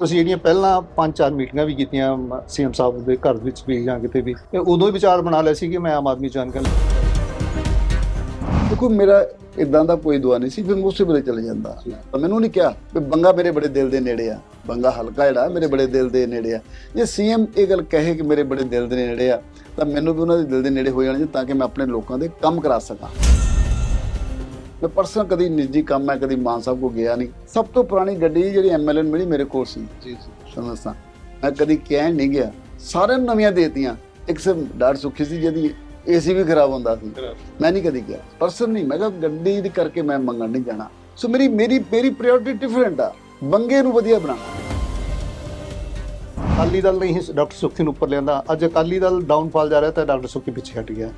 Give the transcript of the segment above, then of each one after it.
ਅਸੀਂ ਜਿਹੜੀਆਂ ਪਹਿਲਾਂ ਪੰਜ ਚਾਰ ਮੀਟਿੰਗਾਂ ਵੀ ਕੀਤੀਆਂ ਸੀਐਮ ਸਾਹਿਬ ਦੇ ਘਰ ਵਿੱਚ ਵੀ ਜਾਂ ਕਿਤੇ ਵੀ ਤੇ ਉਦੋਂ ਹੀ ਵਿਚਾਰ ਬਣਾ ਲਿਆ ਸੀ ਕਿ ਮੈਂ ਆਮ ਆਦਮੀ ਜੁਆਇਨ ਕਰ ਦੇਖੋ, ਮੇਰਾ ਇਦਾਂ ਦਾ ਕੋਈ ਦੁਆ ਨਹੀਂ ਸੀ ਫਿਰ ਮੂਸੇ ਉਸੇ ਵੇਲੇ ਚਲੇ ਜਾਂਦਾ। ਤਾਂ ਮੈਨੂੰ ਨਹੀਂ ਕਿਹਾ ਵੀ ਬੰਗਾ ਮੇਰੇ ਬੜੇ ਦਿਲ ਦੇ ਨੇੜੇ ਆ। ਬੰਗਾ ਹਲਕਾ ਜਿਹੜਾ, ਮੇਰੇ ਬੜੇ ਦਿਲ ਦੇ ਨੇੜੇ ਆ। ਜੇ ਸੀਐਮ ਇਹ ਗੱਲ ਕਹੇ ਕਿ ਮੇਰੇ ਬੜੇ ਦਿਲ ਦੇ ਨੇੜੇ ਆ, ਤਾਂ ਮੈਨੂੰ ਵੀ ਉਹਨਾਂ ਦੇ ਦਿਲ ਦੇ ਨੇੜੇ ਹੋ ਜਾਣਾ ਤਾਂ ਕਿ ਮੈਂ ਆਪਣੇ ਲੋਕਾਂ ਦੇ ਕੰਮ ਕਰਾ ਸਕਾਂ। ਮੈਂ ਪਰਸਨਲ ਕਦੀ ਨਿੱਜੀ ਕੰਮ ਮੈਂ ਕਦੀ ਮਾਨ ਸਾਹਿਬ ਕੋ ਗਿਆ ਨਹੀਂ। ਸਭ ਤੋਂ ਪੁਰਾਣੀ ਗੱਡੀ ਜਿਹੜੀ ਐਮਐਲਏ ਨੂੰ ਮਿਲੀ ਮੇਰੇ ਕੋਲ ਸੀ। ਜੀ ਸਮਝਦਾ ਮੈਂ ਕਦੀ ਕਹਿਣ ਨਹੀਂ ਗਿਆ। ਸਾਰਿਆਂ ਨੂੰ ਨਵੀਆਂ ਦੇਤੀਆਂ। ਇੱਕ ਸਿਰ ਡਾਟ ਸੁੱਖੀ ਸੀ ਜਿਹਦੀ ਏਸੀ ਵੀ ਖਰਾਬ ਹੁੰਦਾ ਸੀ। ਮੈਂ ਨਹੀਂ ਕਦੀ ਗਿਆ। ਪਰਸਨ ਨਹੀਂ ਮੈਂ ਕਿਹਾ ਗੱਡੀ ਦੀ ਕਰਕੇ ਮੈਂ ਮੰਗਣ ਨਹੀਂ ਜਾਣਾ। ਸੋ ਮੇਰੀ ਮੇਰੀ ਮੇਰੀ ਪ੍ਰਾਇੋਰਟੀ ਡਿਫਰੈਂਟ ਆ। ਬੰਗੇ ਨੂੰ ਵਧੀਆ ਬਣਾਉਣਾ ਅਕਾਲੀ ਦਲ ਨੇ ਹੀ ਡਾਕਟਰ ਸੁਖੀ ਨੂੰ ਉੱਪਰ ਲਿਆਂਦਾ। ਅੱਜ ਅਕਾਲੀ ਦਲ ਡਾਊਨਫਾਲ ਜਾ ਰਿਹਾ ਤਾਂ ਡਾਕਟਰ ਸੁਖੀ ਪਿੱਛੇ ਹਟ ਗਿਆ।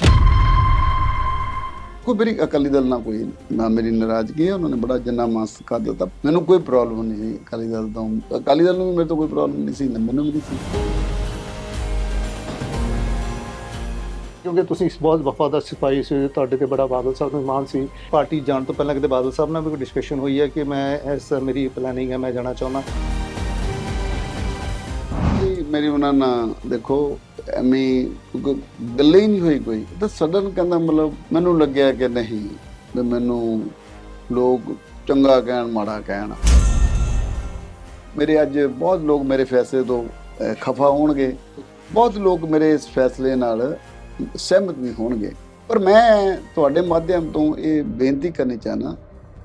ਕੋਈ ਮੇਰੀ ਅਕਾਲੀ ਦਲ ਨਾਲ ਕੋਈ ਨਾ ਮੇਰੀ ਨਾਰਾਜ਼ਗੀ ਹੈ ਉਹਨਾਂ ਨੇ ਬੜਾ ਜਨਾ ਮਾਸ ਕਰ ਦਿੱਤਾ। ਮੈਨੂੰ ਕੋਈ ਪ੍ਰੋਬਲਮ ਨਹੀਂ ਸੀ ਅਕਾਲੀ ਦਲ ਤੋਂ। ਅਕਾਲੀ ਦਲ ਨੂੰ ਵੀ ਮੇਰੇ ਤੋਂ ਕੋਈ ਪ੍ਰੋਬਲਮ ਨਹੀਂ ਸੀ ਮੈਨੂੰ ਵੀ ਨਹੀਂ ਸੀ। ਕਿਉਂਕਿ ਤੁਸੀਂ ਬਹੁਤ ਵਫਾਦਾਰ ਸਿਪਾਹੀ ਸੀ ਤੁਹਾਡੇ ਤੇ ਬੜਾ ਬਾਦਲ ਸਾਹਿਬ ਨੂੰ ਮਾਨ ਸੀ। ਪਾਰਟੀ ਜਾਣ ਤੋਂ ਪਹਿਲਾਂ ਕਿਤੇ ਬਾਦਲ ਸਾਹਿਬ ਨਾਲ ਵੀ ਕੋਈ ਡਿਸਕਸ਼ਨ ਹੋਈ ਹੈ ਕਿ ਮੈਂ ਇਸ ਮੇਰੀ ਪਲੈਨਿੰਗ ਹੈ ਮੈਂ ਜਾਣਾ ਚਾਹੁੰਦਾ? ਮੇਰੀ ਉਹਨਾਂ ਨਾਲ ਦੇਖੋ ਐਵੇਂ ਕੋਈ ਗੱਲ ਹੀ ਨਹੀਂ ਹੋਈ ਕੋਈ। ਤਾਂ ਸਡਨ ਕਹਿੰਦਾ ਮਤਲਬ ਮੈਨੂੰ ਲੱਗਿਆ ਕਿ ਨਹੀਂ, ਵੀ ਮੈਨੂੰ ਲੋਕ ਚੰਗਾ ਕਹਿਣ, ਮਾੜਾ ਕਹਿਣ। ਮੇਰੇ ਅੱਜ ਬਹੁਤ ਲੋਕ ਮੇਰੇ ਫੈਸਲੇ ਤੋਂ ਖਫਾ ਹੋਣਗੇ। ਬਹੁਤ ਲੋਕ ਮੇਰੇ ਇਸ ਫੈਸਲੇ ਨਾਲ ਸਹਿਮਤ ਨਹੀਂ ਹੋਣਗੇ। ਪਰ ਮੈਂ ਤੁਹਾਡੇ ਮਾਧਿਅਮ ਤੋਂ ਇਹ ਬੇਨਤੀ ਕਰਨੀ ਚਾਹਨਾ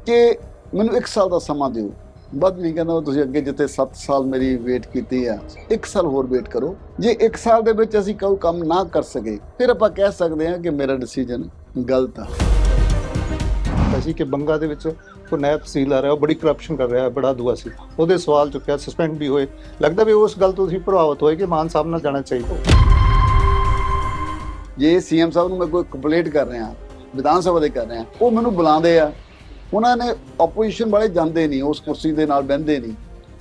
ਕਿ ਮੈਨੂੰ 1 ਸਾਲ ਦਾ ਸਮਾਂ ਦਿਓ। ਵੱਧ ਨਹੀਂ ਕਹਿੰਦਾ ਤੁਸੀਂ ਅੱਗੇ ਜਿੱਥੇ 7 ਸਾਲ ਮੇਰੀ ਵੇਟ ਕੀਤੀ ਆ 1 ਸਾਲ ਹੋਰ ਵੇਟ ਕਰੋ। ਜੇ 1 ਸਾਲ ਦੇ ਵਿੱਚ ਅਸੀਂ ਕੋਈ ਕੰਮ ਨਾ ਕਰ ਸਕੇ ਫਿਰ ਆਪਾਂ ਕਹਿ ਸਕਦੇ ਹਾਂ ਕਿ ਮੇਰਾ ਡਿਸੀਜਨ ਗਲਤ ਆ। ਅਸੀਂ ਕਿ ਬੰਗਾ ਦੇ ਵਿੱਚ ਕੋਈ ਨਾਇਬ ਆ ਰਿਹਾ ਉਹ ਬੜੀ ਕਰਪਸ਼ਨ ਕਰ ਰਿਹਾ ਹੈ ਬੜਾ ਦੁਆ ਸੀ। ਉਹਦੇ ਸਵਾਲ ਚੁੱਕਿਆ ਸਸਪੈਂਡ ਵੀ ਹੋਏ। ਲੱਗਦਾ ਵੀ ਉਸ ਗੱਲ ਤੋਂ ਤੁਸੀਂ ਪ੍ਰਭਾਵਿਤ ਹੋਏ ਕਿ ਮਾਨ ਸਾਹਿਬ ਨਾਲ ਜਾਣਾ ਚਾਹੀਦਾ। ਜੇ ਸੀਐਮ ਸਾਹਿਬ ਨੂੰ ਮੈਂ ਕੋਈ ਕੰਪਲੇਂਟ ਕਰ ਰਿਹਾ ਵਿਧਾਨ ਸਭਾ ਦੇ ਕਰ ਰਿਹਾ ਉਹ ਮੈਨੂੰ ਬੁਲਾਉਂਦੇ ਆ। ਉਹਨਾਂ ਨੇ ਆਪੋਜੀਸ਼ਨ ਵਾਲੇ ਜਾਂਦੇ ਨਹੀਂ, ਉਸ ਕੁਰਸੀ ਦੇ ਨਾਲ ਬਹਿੰਦੇ ਨਹੀਂ।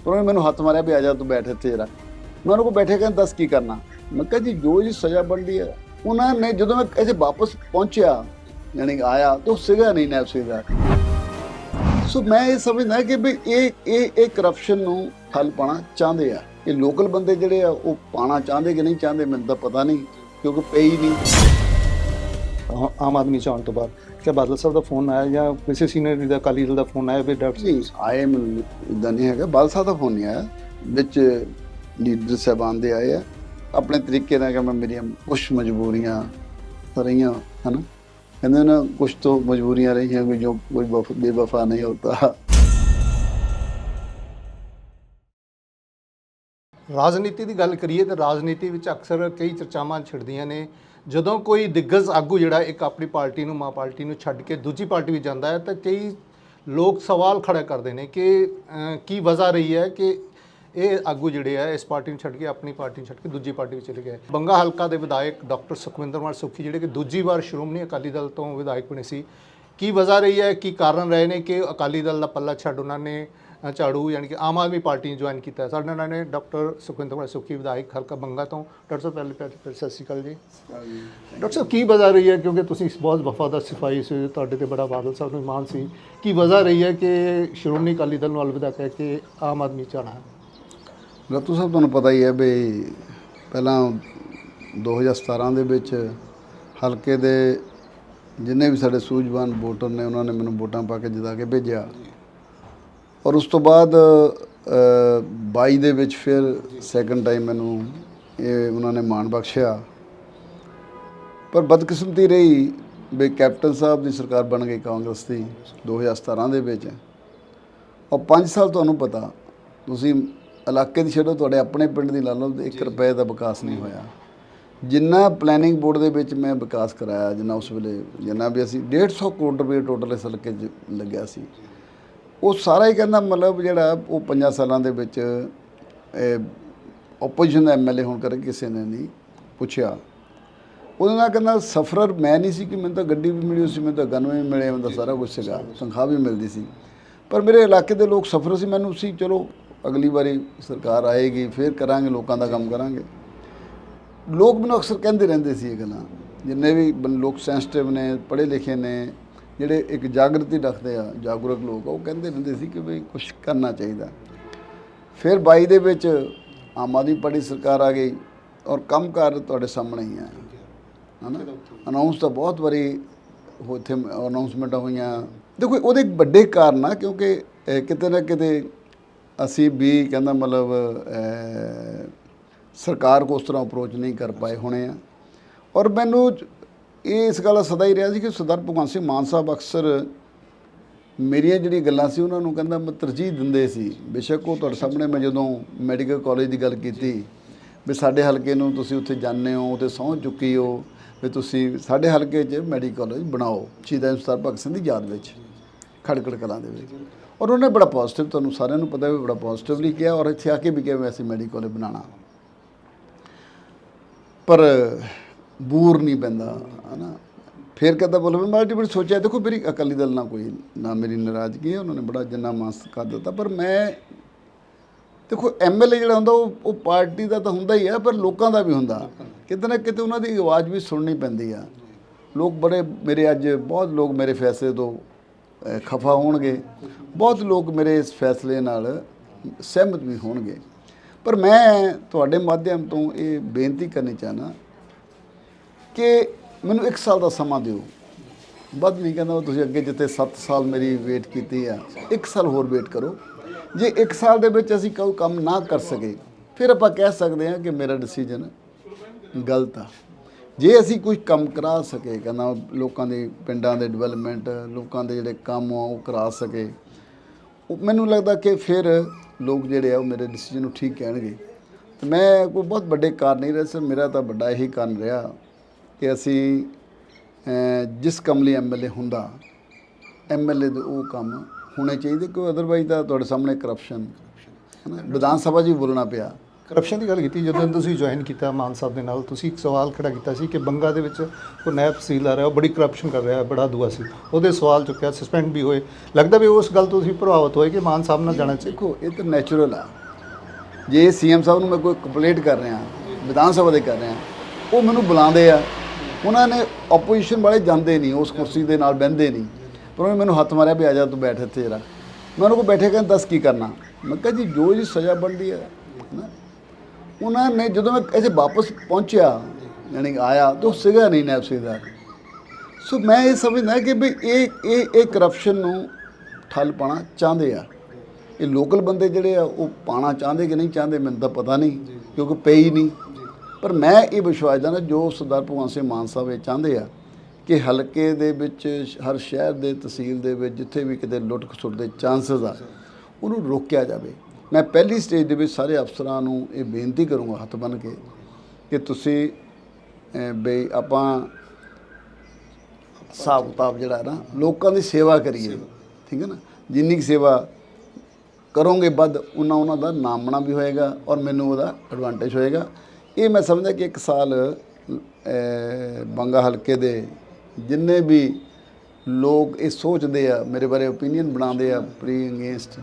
ਉਹਨਾਂ ਨੇ ਮੈਨੂੰ ਹੱਥ ਮਾਰਿਆ ਵੀ ਆ ਜਾ ਤੂੰ ਬੈਠ ਇੱਥੇ ਜਰਾ। ਮੈਂ ਉਹਨਾਂ ਕੋਲ ਬੈਠੇ ਕਹਿੰਦਾ, ਦੱਸ ਕੀ ਕਰਨਾ? ਮੈਂ ਕਿਹਾ ਜੀ, ਜੋ ਜੀ ਸਜ਼ਾ ਬਣਦੀ ਹੈ, ਉਹਨਾਂ ਨੇ ਜਦੋਂ ਮੈਂ ਇੱਥੇ ਵਾਪਸ ਪਹੁੰਚਿਆ, ਯਾਨੀ ਆਇਆ, ਤਾਂ ਉਹ ਨਹੀਂ ਨੈਬ ਸੀਗਾ ਸੋ ਮੈਂ ਇਹ ਸਮਝਦਾ ਕਿ ਵੀ ਇਹ ਇਹ ਇਹ ਕਰਪਸ਼ਨ ਨੂੰ ਠੱਲ ਪਾਣਾ ਚਾਹੁੰਦੇ ਆ। ਇਹ ਲੋਕਲ ਬੰਦੇ ਜਿਹੜੇ ਆ, ਉਹ ਪਾਣਾ ਚਾਹੁੰਦੇ ਕਿ ਨਹੀਂ ਚਾਹੁੰਦੇ, ਮੈਨੂੰ ਤਾਂ ਪਤਾ ਨਹੀਂ, ਕਿਉਂਕਿ ਪਈ ਨਹੀਂ। ਆਮ ਆਦਮੀ ਚ ਆਉਣ ਤੋਂ ਬਾਅਦ। ਕਿ ਬਾਦਲ ਸਾਹਿਬ ਦਾ ਫੋਨ ਆਇਆ ਜਾਂ ਕਿਸੇ ਸੀਨੀਅਰ ਦਾ ਅਕਾਲੀ ਦਲ ਦਾ ਫੋਨ ਆਇਆ ਵੀ ਡਾਕਟਰ ਨਹੀਂ ਆਏ ਮੈਨੂੰ ਇਦਾਂ ਨਹੀਂ ਹੈਗਾ। ਬਾਲ ਸਾਹਿਬ ਦਾ ਫੋਨ ਨਹੀਂ ਆਇਆ। ਵਿੱਚ ਲੀਡਰ ਸਾਹਿਬਾਨ ਦੇ ਆਏ ਆ। ਆਪਣੇ ਤਰੀਕੇ ਨਾਲ ਕਿ ਮੈਂ ਮੇਰੀਆਂ ਕੁਝ ਮਜਬੂਰੀਆਂ ਰਹੀਆਂ ਹਨ? ਕਹਿੰਦੇ ਨਾ ਕੁਝ ਤੋਂ ਮਜਬੂਰੀਆਂ ਰਹੀਆਂ ਕਿ ਜੋ ਕੋਈ ਵਫ- ਬੇਵਫਾ ਨਹੀਂ ਹੋਤਾ ਰਾਜਨੀਤੀ ਦੀ ਗੱਲ ਕਰੀਏ ਤਾਂ ਰਾਜਨੀਤੀ ਵਿੱਚ ਅਕਸਰ ਕਈ ਚਰਚਾਵਾਂ ਛਿੜਦੀਆਂ ਨੇ। ਜਦੋਂ ਕੋਈ ਦਿੱਗਜ ਆਗੂ ਜਿਹੜਾ ਇੱਕ ਆਪਣੀ ਪਾਰਟੀ ਨੂੰ ਮਾਂ ਪਾਰਟੀ ਨੂੰ ਛੱਡ ਕੇ ਦੂਜੀ ਪਾਰਟੀ ਵਿੱਚ ਜਾਂਦਾ ਹੈ ਤਾਂ ਕਈ ਲੋਕ ਸਵਾਲ ਖੜਾ ਕਰਦੇ ਨੇ ਕਿ ਅਹ, ਕੀ ਵਜ੍ਹਾ ਰਹੀ ਹੈ ਕਿ ਇਹ ਆਗੂ ਜਿਹੜੇ ਆ ਇਸ ਪਾਰਟੀ ਨੂੰ ਛੱਡ ਕੇ ਆਪਣੀ ਪਾਰਟੀ ਨੂੰ ਛੱਡ ਕੇ ਦੂਜੀ ਪਾਰਟੀ ਵਿੱਚ ਚਲੇ ਗਏ। ਬੰਗਾ ਹਲਕਾ ਦੇ ਵਿਧਾਇਕ ਡਾਕਟਰ ਸੁਖਵਿੰਦਰ ਮਾਨ ਸੁੱਖੀ ਜਿਹੜੇ ਕਿ ਦੂਜੀ ਵਾਰ ਸ਼੍ਰੋਮਣੀ ਅਕਾਲੀ ਦਲ ਤੋਂ ਵਿਧਾਇਕ ਬਣੇ ਸੀ ਕੀ ਵਜ੍ਹਾ ਰਹੀ ਹੈ ਕੀ ਕਾਰਨ ਰਹੇ ਨੇ ਕਿ ਅਕਾਲੀ ਦਲ ਦਾ ਪੱਲਾ ਛੱਡ ਉਹਨਾਂ ਨੇ ਝਾੜੂ ਯਾਨੀ ਕਿ ਆਮ ਆਦਮੀ ਪਾਰਟੀ ਨੇ ਜੁਆਇਨ ਕੀਤਾ। ਸਾਡੇ ਨਾਲ ਨੇ ਡਾਕਟਰ ਸੁਖਵਿੰਦਰ ਮਾਨ ਸੁਖੀ, ਵਿਧਾਇਕ ਹਲਕਾ ਬੰਗਾ ਤੋਂ। ਡਾਕਟਰ ਸਾਹਿਬ, ਪਹਿਲੇ ਪਹਿਲੇ ਪਹਿਲੇ ਸਤਿ ਸ਼੍ਰੀ ਅਕਾਲ ਜੀ। ਡਾਕਟਰ ਸਾਹਿਬ, ਕੀ ਵਜ੍ਹਾ ਰਹੀ ਹੈ? ਕਿਉਂਕਿ ਤੁਸੀਂ ਬਹੁਤ ਵਫਾਦਾਰ ਸਿਪਾਹੀ ਸੀ, ਤੁਹਾਡੇ ਤੇ ਬੜਾ ਬਾਦਲ ਸਾਹਿਬ ਨੂੰ ਮਾਨ ਸੀ। ਕੀ ਵਜ੍ਹਾ ਰਹੀ ਹੈ ਕਿ ਸ਼੍ਰੋਮਣੀ ਅਕਾਲੀ ਦਲ ਨੂੰ ਅਲਵਿਦਾ ਕਹਿ ਕੇ ਆਮ ਆਦਮੀ ਚ ਆਉਣਾ ਰਤੂ ਸਾਹਿਬ, ਤੁਹਾਨੂੰ ਪਤਾ ਹੀ ਹੈ ਵੀ ਪਹਿਲਾਂ 2017 ਦੇ ਵਿੱਚ ਹਲਕੇ ਦੇ ਜਿੰਨੇ ਵੀ ਸਾਡੇ ਸੂਝਵਾਨ ਵੋਟਰ ਨੇ, ਉਹਨਾਂ ਨੇ ਮੈਨੂੰ ਵੋਟਾਂ ਪਾ ਕੇ ਜਿਤਾ ਕੇ ਭੇਜਿਆ। ਔਰ ਉਸ ਤੋਂ ਬਾਅਦ 22 ਦੇ ਵਿੱਚ ਫਿਰ ਸੈਕੰਡ ਟਾਈਮ ਮੈਨੂੰ ਇਹ ਉਹਨਾਂ ਨੇ ਮਾਣ ਬਖਸ਼ਿਆ। ਪਰ ਬਦਕਿਸਮਤੀ ਰਹੀ ਵੀ ਕੈਪਟਨ ਸਾਹਿਬ ਦੀ ਸਰਕਾਰ ਬਣ ਗਈ ਕਾਂਗਰਸ ਦੀ 2017 ਦੇ ਵਿੱਚ। ਔਰ 5 ਸਾਲ ਤੁਹਾਨੂੰ ਪਤਾ ਤੁਸੀਂ ਇਲਾਕੇ ਦੀ ਛੱਡੋ ਤੁਹਾਡੇ ਆਪਣੇ ਪਿੰਡ ਦੀ ਲਾ ਲਓ 1 ਰੁਪਏ ਦਾ ਵਿਕਾਸ ਨਹੀਂ ਹੋਇਆ। ਜਿੰਨਾ ਪਲੈਨਿੰਗ ਬੋਰਡ ਦੇ ਵਿੱਚ ਮੈਂ ਵਿਕਾਸ ਕਰਾਇਆ ਜਿੰਨਾ ਉਸ ਵੇਲੇ ਜਿੰਨਾ ਵੀ ਅਸੀਂ 150 ਕਰੋੜ ਰੁਪਏ ਟੋਟਲ ਇਸ ਹਲਕੇ 'ਚ ਲੱਗਿਆ ਸੀ। ਉਹ ਸਾਰਾ ਹੀ ਕਹਿੰਦਾ ਮਤਲਬ ਜਿਹੜਾ ਉਹ 5 ਸਾਲਾਂ ਦੇ ਵਿੱਚ ਆਪੋਜੀਸ਼ਨ ਦਾ ਐਮਐਲਏ ਹੋਣ ਕਰਕੇ ਕਿਸੇ ਨੇ ਨਹੀਂ ਪੁੱਛਿਆ। ਉਹਦੇ ਨਾਲ ਕਹਿੰਦਾ ਸਫਰਰ ਮੈਂ ਨਹੀਂ ਸੀ ਕਿ ਮੈਨੂੰ ਤਾਂ ਗੱਡੀ ਵੀ ਮਿਲੀ ਸੀ, ਮੈਨੂੰ ਤਾਂ ਗਨ ਵੀ ਮਿਲੇ, ਮੈਨੂੰ ਤਾਂ ਸਾਰਾ ਕੁਝ ਸੀਗਾ, ਤਨਖਾਹ ਵੀ ਮਿਲਦੀ ਸੀ। ਪਰ ਮੇਰੇ ਇਲਾਕੇ ਦੇ ਲੋਕ ਸਫਰ ਸੀ, ਮੈਨੂੰ ਸੀ, ਚਲੋ ਅਗਲੀ ਵਾਰੀ ਸਰਕਾਰ ਆਏਗੀ, ਫਿਰ ਕਰਾਂਗੇ, ਲੋਕਾਂ ਦਾ ਕੰਮ ਕਰਾਂਗੇ। ਲੋਕ ਮੈਨੂੰ ਅਕਸਰ ਕਹਿੰਦੇ ਰਹਿੰਦੇ ਸੀ ਇਹ ਗੱਲਾਂ, ਜਿੰਨੇ ਵੀ ਲੋਕ ਸੈਂਸਿਟਿਵ ਨੇ, ਪੜ੍ਹੇ ਲਿਖੇ ਨੇ ਜਿਹੜੇ ਇੱਕ ਜਾਗਰਤੀ ਰੱਖਦੇ ਆ ਜਾਗਰੂਕ ਲੋਕ ਆ, ਉਹ ਕਹਿੰਦੇ ਰਹਿੰਦੇ ਸੀ ਕਿ ਵੀ ਕੁਝ ਕਰਨਾ ਚਾਹੀਦਾ। ਫਿਰ 22 ਦੇ ਵਿੱਚ ਆਮ ਆਦਮੀ ਪਾਰਟੀ ਸਰਕਾਰ ਆ ਗਈ ਔਰ ਕੰਮਕਾਰ ਤੁਹਾਡੇ ਸਾਹਮਣੇ ਹੀ ਹੈ ਹਨਾ? ਅਨਾਉਂਸ ਤਾਂ ਬਹੁਤ ਵਾਰੀ ਉੱਥੇ ਇੱਥੇ ਅਨਾਉਂਸਮੈਂਟਾਂ ਹੋਈਆਂ। ਦੇਖੋ ਉਹਦੇ ਵੱਡੇ ਕਾਰਨ ਆ ਕਿਉਂਕਿ ਕਿਤੇ ਨਾ ਕਿਤੇ ਅਸੀਂ ਵੀ ਕਹਿੰਦਾ ਮਤਲਬ ਸਰਕਾਰ ਕੋ ਉਸ ਤਰ੍ਹਾਂ ਅਪਰੋਚ ਨਹੀਂ ਕਰ ਪਾਏ ਹੋਣੇ ਆ। ਔਰ ਮੈਨੂੰ ਇਹ ਇਸ ਗੱਲ ਦਾ ਸਦਾ ਹੀ ਰਿਹਾ ਸੀ ਕਿ ਸਰਦਾਰ ਭਗਵੰਤ ਸਿੰਘ ਮਾਨ ਸਾਹਿਬ ਅਕਸਰ ਮੇਰੀਆਂ ਜਿਹੜੀਆਂ ਗੱਲਾਂ ਸੀ ਉਹਨਾਂ ਨੂੰ ਕਹਿੰਦਾ ਮੈਂ ਤਰਜੀਹ ਦਿੰਦੇ ਸੀ, ਬੇਸ਼ੱਕ ਉਹ ਤੁਹਾਡੇ ਸਾਹਮਣੇ ਮੈਂ ਜਦੋਂ ਮੈਡੀਕਲ ਕਾਲਜ ਦੀ ਗੱਲ ਕੀਤੀ, ਵੀ ਸਾਡੇ ਹਲਕੇ ਨੂੰ ਤੁਸੀਂ ਉੱਥੇ ਜਾਂਦੇ ਹੋ, ਉੱਥੇ ਸਹੁੰ ਚੁੱਕੀ ਹੋ, ਵੀ ਤੁਸੀਂ ਸਾਡੇ ਹਲਕੇ 'ਚ ਮੈਡੀਕਲ ਕਾਲਜ ਬਣਾਓ, ਸ਼ਹੀਦਾਂ ਸਰਦਾਰ ਭਗਤ ਸਿੰਘ ਦੀ ਯਾਦ ਵਿੱਚ, ਖੜਕੜ ਕਲਾਂ ਦੇ ਵਿੱਚ। ਔਰ ਉਹਨੇ ਬੜਾ ਪੋਜ਼ਿਟਿਵ ਤੁਹਾਨੂੰ ਸਾਰਿਆਂ ਨੂੰ ਪਤਾ ਵੀ ਬੜਾ ਪੋਜ਼ਿਟਿਵਲੀ ਕਿਹਾ ਔਰ ਇੱਥੇ ਆ ਕੇ ਵੀ ਕਿਹਾ ਵੀ ਅਸੀਂ ਮੈਡੀਕਲ ਕਾਲਜ ਬਣਾਉਣਾ। ਪਰ ਬੂਰ ਨਹੀਂ ਪੈਂਦਾ, ਹਨਾ। ਫਿਰ ਕਹਿੰਦਾ, ਬੋਲ, ਮੈਂ ਮਲਟੀਪਲ ਸੋਚਿਆ, ਦੇਖੋ, ਮੇਰੀ ਅਕਾਲੀ ਦਲ ਨਾਲ ਕੋਈ ਨਾ ਮੇਰੀ ਨਾਰਾਜ਼ਗੀ ਹੈ, ਉਹਨਾਂ ਨੇ ਬੜਾ ਜਿੰਨਾ ਮਾਸ ਕਰ ਦਿੱਤਾ, ਪਰ ਮੈਂ, ਦੇਖੋ ਐਮਐਲਏ ਜਿਹੜਾ ਹੁੰਦਾ, ਉਹ ਉਹ ਪਾਰਟੀ ਦਾ ਤਾਂ ਹੁੰਦਾ ਹੀ ਆ ਪਰ ਲੋਕਾਂ ਦਾ ਵੀ ਹੁੰਦਾ। ਕਿਤੇ ਨਾ ਕਿਤੇ ਉਹਨਾਂ ਦੀ ਆਵਾਜ਼ ਵੀ ਸੁਣਨੀ ਪੈਂਦੀ ਆ। ਲੋਕ ਬੜੇ, ਮੇਰੇ ਅੱਜ ਬਹੁਤ ਲੋਕ ਮੇਰੇ ਫੈਸਲੇ ਤੋਂ ਖਫਾ ਹੋਣਗੇ। ਬਹੁਤ ਲੋਕ ਮੇਰੇ ਇਸ ਫੈਸਲੇ ਨਾਲ ਸਹਿਮਤ ਵੀ ਹੋਣਗੇ। ਪਰ ਮੈਂ ਤੁਹਾਡੇ ਮਾਧਿਅਮ ਤੋਂ ਇਹ ਬੇਨਤੀ ਕਰਨੀ ਚਾਹਨਾ ਕਿ ਮੈਨੂੰ 1 ਸਾਲ ਦਾ ਸਮਾਂ ਦਿਓ। ਵੱਧ ਨਹੀਂ ਕਹਿੰਦਾ ਤੁਸੀਂ ਅੱਗੇ ਜਿੱਥੇ 7 ਸਾਲ ਮੇਰੀ ਵੇਟ ਕੀਤੀ ਆ 1 ਸਾਲ ਹੋਰ ਵੇਟ ਕਰੋ। ਜੇ 1 ਸਾਲ ਦੇ ਵਿੱਚ ਅਸੀਂ ਕੋਈ ਕੰਮ ਨਾ ਕਰ ਸਕੇ, ਫਿਰ ਆਪਾਂ ਕਹਿ ਸਕਦੇ ਹਾਂ ਕਿ ਮੇਰਾ ਡਿਸੀਜਨ ਗਲਤ ਆ। ਜੇ ਅਸੀਂ ਕੋਈ ਕੰਮ ਕਰਾ ਸਕੇ, ਕਹਿੰਦਾ ਲੋਕਾਂ ਦੇ ਪਿੰਡਾਂ ਦੇ ਡਿਵੈਲਪਮੈਂਟ ਲੋਕਾਂ ਦੇ ਜਿਹੜੇ ਕੰਮ ਆ ਉਹ ਕਰਾ ਸਕੇ, ਉਹ ਮੈਨੂੰ ਲੱਗਦਾ ਕਿ ਫਿਰ ਲੋਕ ਜਿਹੜੇ ਆ ਉਹ ਮੇਰੇ ਡਿਸੀਜਨ ਨੂੰ ਠੀਕ ਕਹਿਣਗੇ। ਤੇ ਮੈਂ ਕੋਈ ਬਹੁਤ ਵੱਡੇ ਕਾਰਨ ਨਹੀਂ ਰਿਹਾ ਸਰ ਮੇਰਾ ਤਾਂ ਵੱਡਾ ਇਹੀ ਕਾਰਨ ਰਿਹਾ ਕਿ ਅਸੀਂ ਜਿਸ ਕੰਮ ਲਈ ਐਮਐਲਏ ਹੁੰਦਾ ਐਮਐਲਏ ਦੇ ਉਹ ਕੰਮ ਹੋਣੇ ਚਾਹੀਦੇ ਕੋਈ ਅਦਰਵਾਈਜ਼ ਤਾਂ ਤੁਹਾਡੇ ਸਾਹਮਣੇ ਕਰਪਸ਼ਨ ਵਿਧਾਨ ਸਭਾ ਵੀ ਬੋਲਣਾ ਪਿਆ। ਕਰਪਸ਼ਨ ਦੀ ਗੱਲ ਕੀਤੀ ਜਦੋਂ ਤੁਸੀਂ ਜੁਆਇਨ ਕੀਤਾ ਮਾਨ ਸਾਹਿਬ ਦੇ ਨਾਲ ਤੁਸੀਂ ਇੱਕ ਸਵਾਲ ਖੜਾ ਕੀਤਾ ਸੀ ਕਿ ਬੰਗਾ ਦੇ ਵਿੱਚ ਕੋਈ ਨਾਇਬ ਤਹਿਸੀਲਦਾਰ ਹੈ ਉਹ ਬੜੀ ਕਰਪਸ਼ਨ ਕਰ ਰਿਹਾ ਹੈ ਬੜਾ ਦੁਆ ਸੀ। ਉਹਦੇ ਸਵਾਲ ਚੁੱਕਿਆ ਸਸਪੈਂਡ ਵੀ ਹੋਏ। ਲੱਗਦਾ ਵੀ ਉਸ ਗੱਲ ਤੋਂ ਤੁਸੀਂ ਪ੍ਰਭਾਵਿਤ ਹੋਏ ਕਿ ਮਾਨ ਸਾਹਿਬ ਨਾਲ ਜਾਣਾ ਚਾਹੀਦਾ। ਦੇਖੋ ਇਹ ਤਾਂ ਨੈਚੁਰਲ ਆ। ਜੇ ਸੀਐਮ ਸਾਹਿਬ ਨੂੰ ਮੈਂ ਕੋਈ ਕੰਪਲੇਂਟ ਕਰ ਰਿਹਾ ਵਿਧਾਨ ਸਭਾ ਦੇ ਕਰ ਰਿਹਾ ਉਹ ਮੈਨੂੰ ਬੁਲਾਉਂਦੇ ਆ। ਉਹਨਾਂ ਨੇ ਆਪੋਜੀਸ਼ਨ ਵਾਲੇ ਜਾਂਦੇ ਨਹੀਂ, ਉਸ ਕੁਰਸੀ ਦੇ ਨਾਲ ਬਹਿੰਦੇ ਨਹੀਂ। ਪਰ ਉਹਨੇ ਮੈਨੂੰ ਹੱਥ ਮਾਰਿਆ ਵੀ ਆ ਜਾ ਤੂੰ ਬੈਠ ਇੱਥੇ ਜਰਾ। ਮੈਂ ਉਹਨਾਂ ਕੋਲ ਬੈਠੇ ਕਹਿੰਦਾ, ਦੱਸ ਕੀ ਕਰਨਾ? ਮੈਂ ਕਿਹਾ ਜੀ, ਜੋ ਜੀ ਸਜ਼ਾ ਬਣਦੀ ਹੈ, ਨਾ। ਉਹਨਾਂ ਨੇ ਜਦੋਂ ਮੈਂ ਇੱਥੇ ਵਾਪਸ ਪਹੁੰਚਿਆ, ਯਾਨੀ ਕਿ ਆਇਆ, ਤਾਂ ਉਹ ਸੀਗਾ ਨਹੀਂ ਨੈਬ ਸੀਗਾ। ਸੋ ਮੈਂ ਇਹ ਸਮਝਦਾ ਕਿ ਵੀ ਇਹ ਇਹ ਇਹ ਕਰਪਸ਼ਨ ਨੂੰ ਠੱਲ ਪਾਣਾ ਚਾਹੁੰਦੇ ਆ। ਇਹ ਲੋਕਲ ਬੰਦੇ ਜਿਹੜੇ ਆ, ਉਹ ਪਾਣਾ ਚਾਹੁੰਦੇ ਕਿ ਨਹੀਂ ਚਾਹੁੰਦੇ, ਮੈਨੂੰ ਤਾਂ ਪਤਾ ਨਹੀਂ, ਕਿਉਂਕਿ ਪਈ ਨਹੀਂ। ਪਰ ਮੈਂ ਇਹ ਵਿਸ਼ਵਾਸ ਦਾ ਜੋ ਸਰਦਾਰ ਭਗਵੰਤ ਸਿੰਘ ਮਾਨ ਸਾਹਿਬ ਇਹ ਚਾਹੁੰਦੇ ਆ ਕਿ ਹਲਕੇ ਦੇ ਵਿੱਚ, ਹਰ ਸ਼ਹਿਰ ਦੇ ਤਹਿਸੀਲ ਦੇ ਵਿੱਚ ਜਿੱਥੇ ਵੀ ਕਿਤੇ ਲੁੱਟ ਖਸੁੱਟ ਦੇ ਚਾਂਸਸ ਆ, ਉਹਨੂੰ ਰੋਕਿਆ ਜਾਵੇ। ਮੈਂ ਪਹਿਲੀ ਸਟੇਜ ਦੇ ਵਿੱਚ ਸਾਰੇ ਅਫਸਰਾਂ ਨੂੰ ਇਹ ਬੇਨਤੀ ਕਰੂੰਗਾ ਹੱਥ ਬੰਨ੍ਹ ਕੇ ਕਿ ਤੁਸੀਂ ਬਈ ਆਪਾਂ ਹਿਸਾਬ ਕਿਤਾਬ ਜਿਹੜਾ ਨਾ, ਲੋਕਾਂ ਦੀ ਸੇਵਾ ਕਰੀਏ। ਠੀਕ ਹੈ ਨਾ? ਜਿੰਨੀ ਕੁ ਸੇਵਾ ਕਰੋਗੇ ਵੱਧ ਉਹਨਾਂ ਉਹਨਾਂ ਦਾ ਨਾਮਣਾ ਵੀ ਹੋਏਗਾ ਔਰ ਮੈਨੂੰ ਉਹਦਾ ਐਡਵਾਂਟੇਜ ਹੋਏਗਾ। ਇਹ ਮੈਂ ਸਮਝਦਾ ਕਿ ਇੱਕ ਸਾਲ ਬੰਗਾ ਹਲਕੇ ਦੇ ਜਿੰਨੇ ਵੀ ਲੋਕ ਇਹ ਸੋਚਦੇ ਆ, ਮੇਰੇ ਬਾਰੇ ਓਪੀਨੀਅਨ ਬਣਾਉਂਦੇ ਆ ਪ੍ਰੀ ਅਗੇਂਸਟ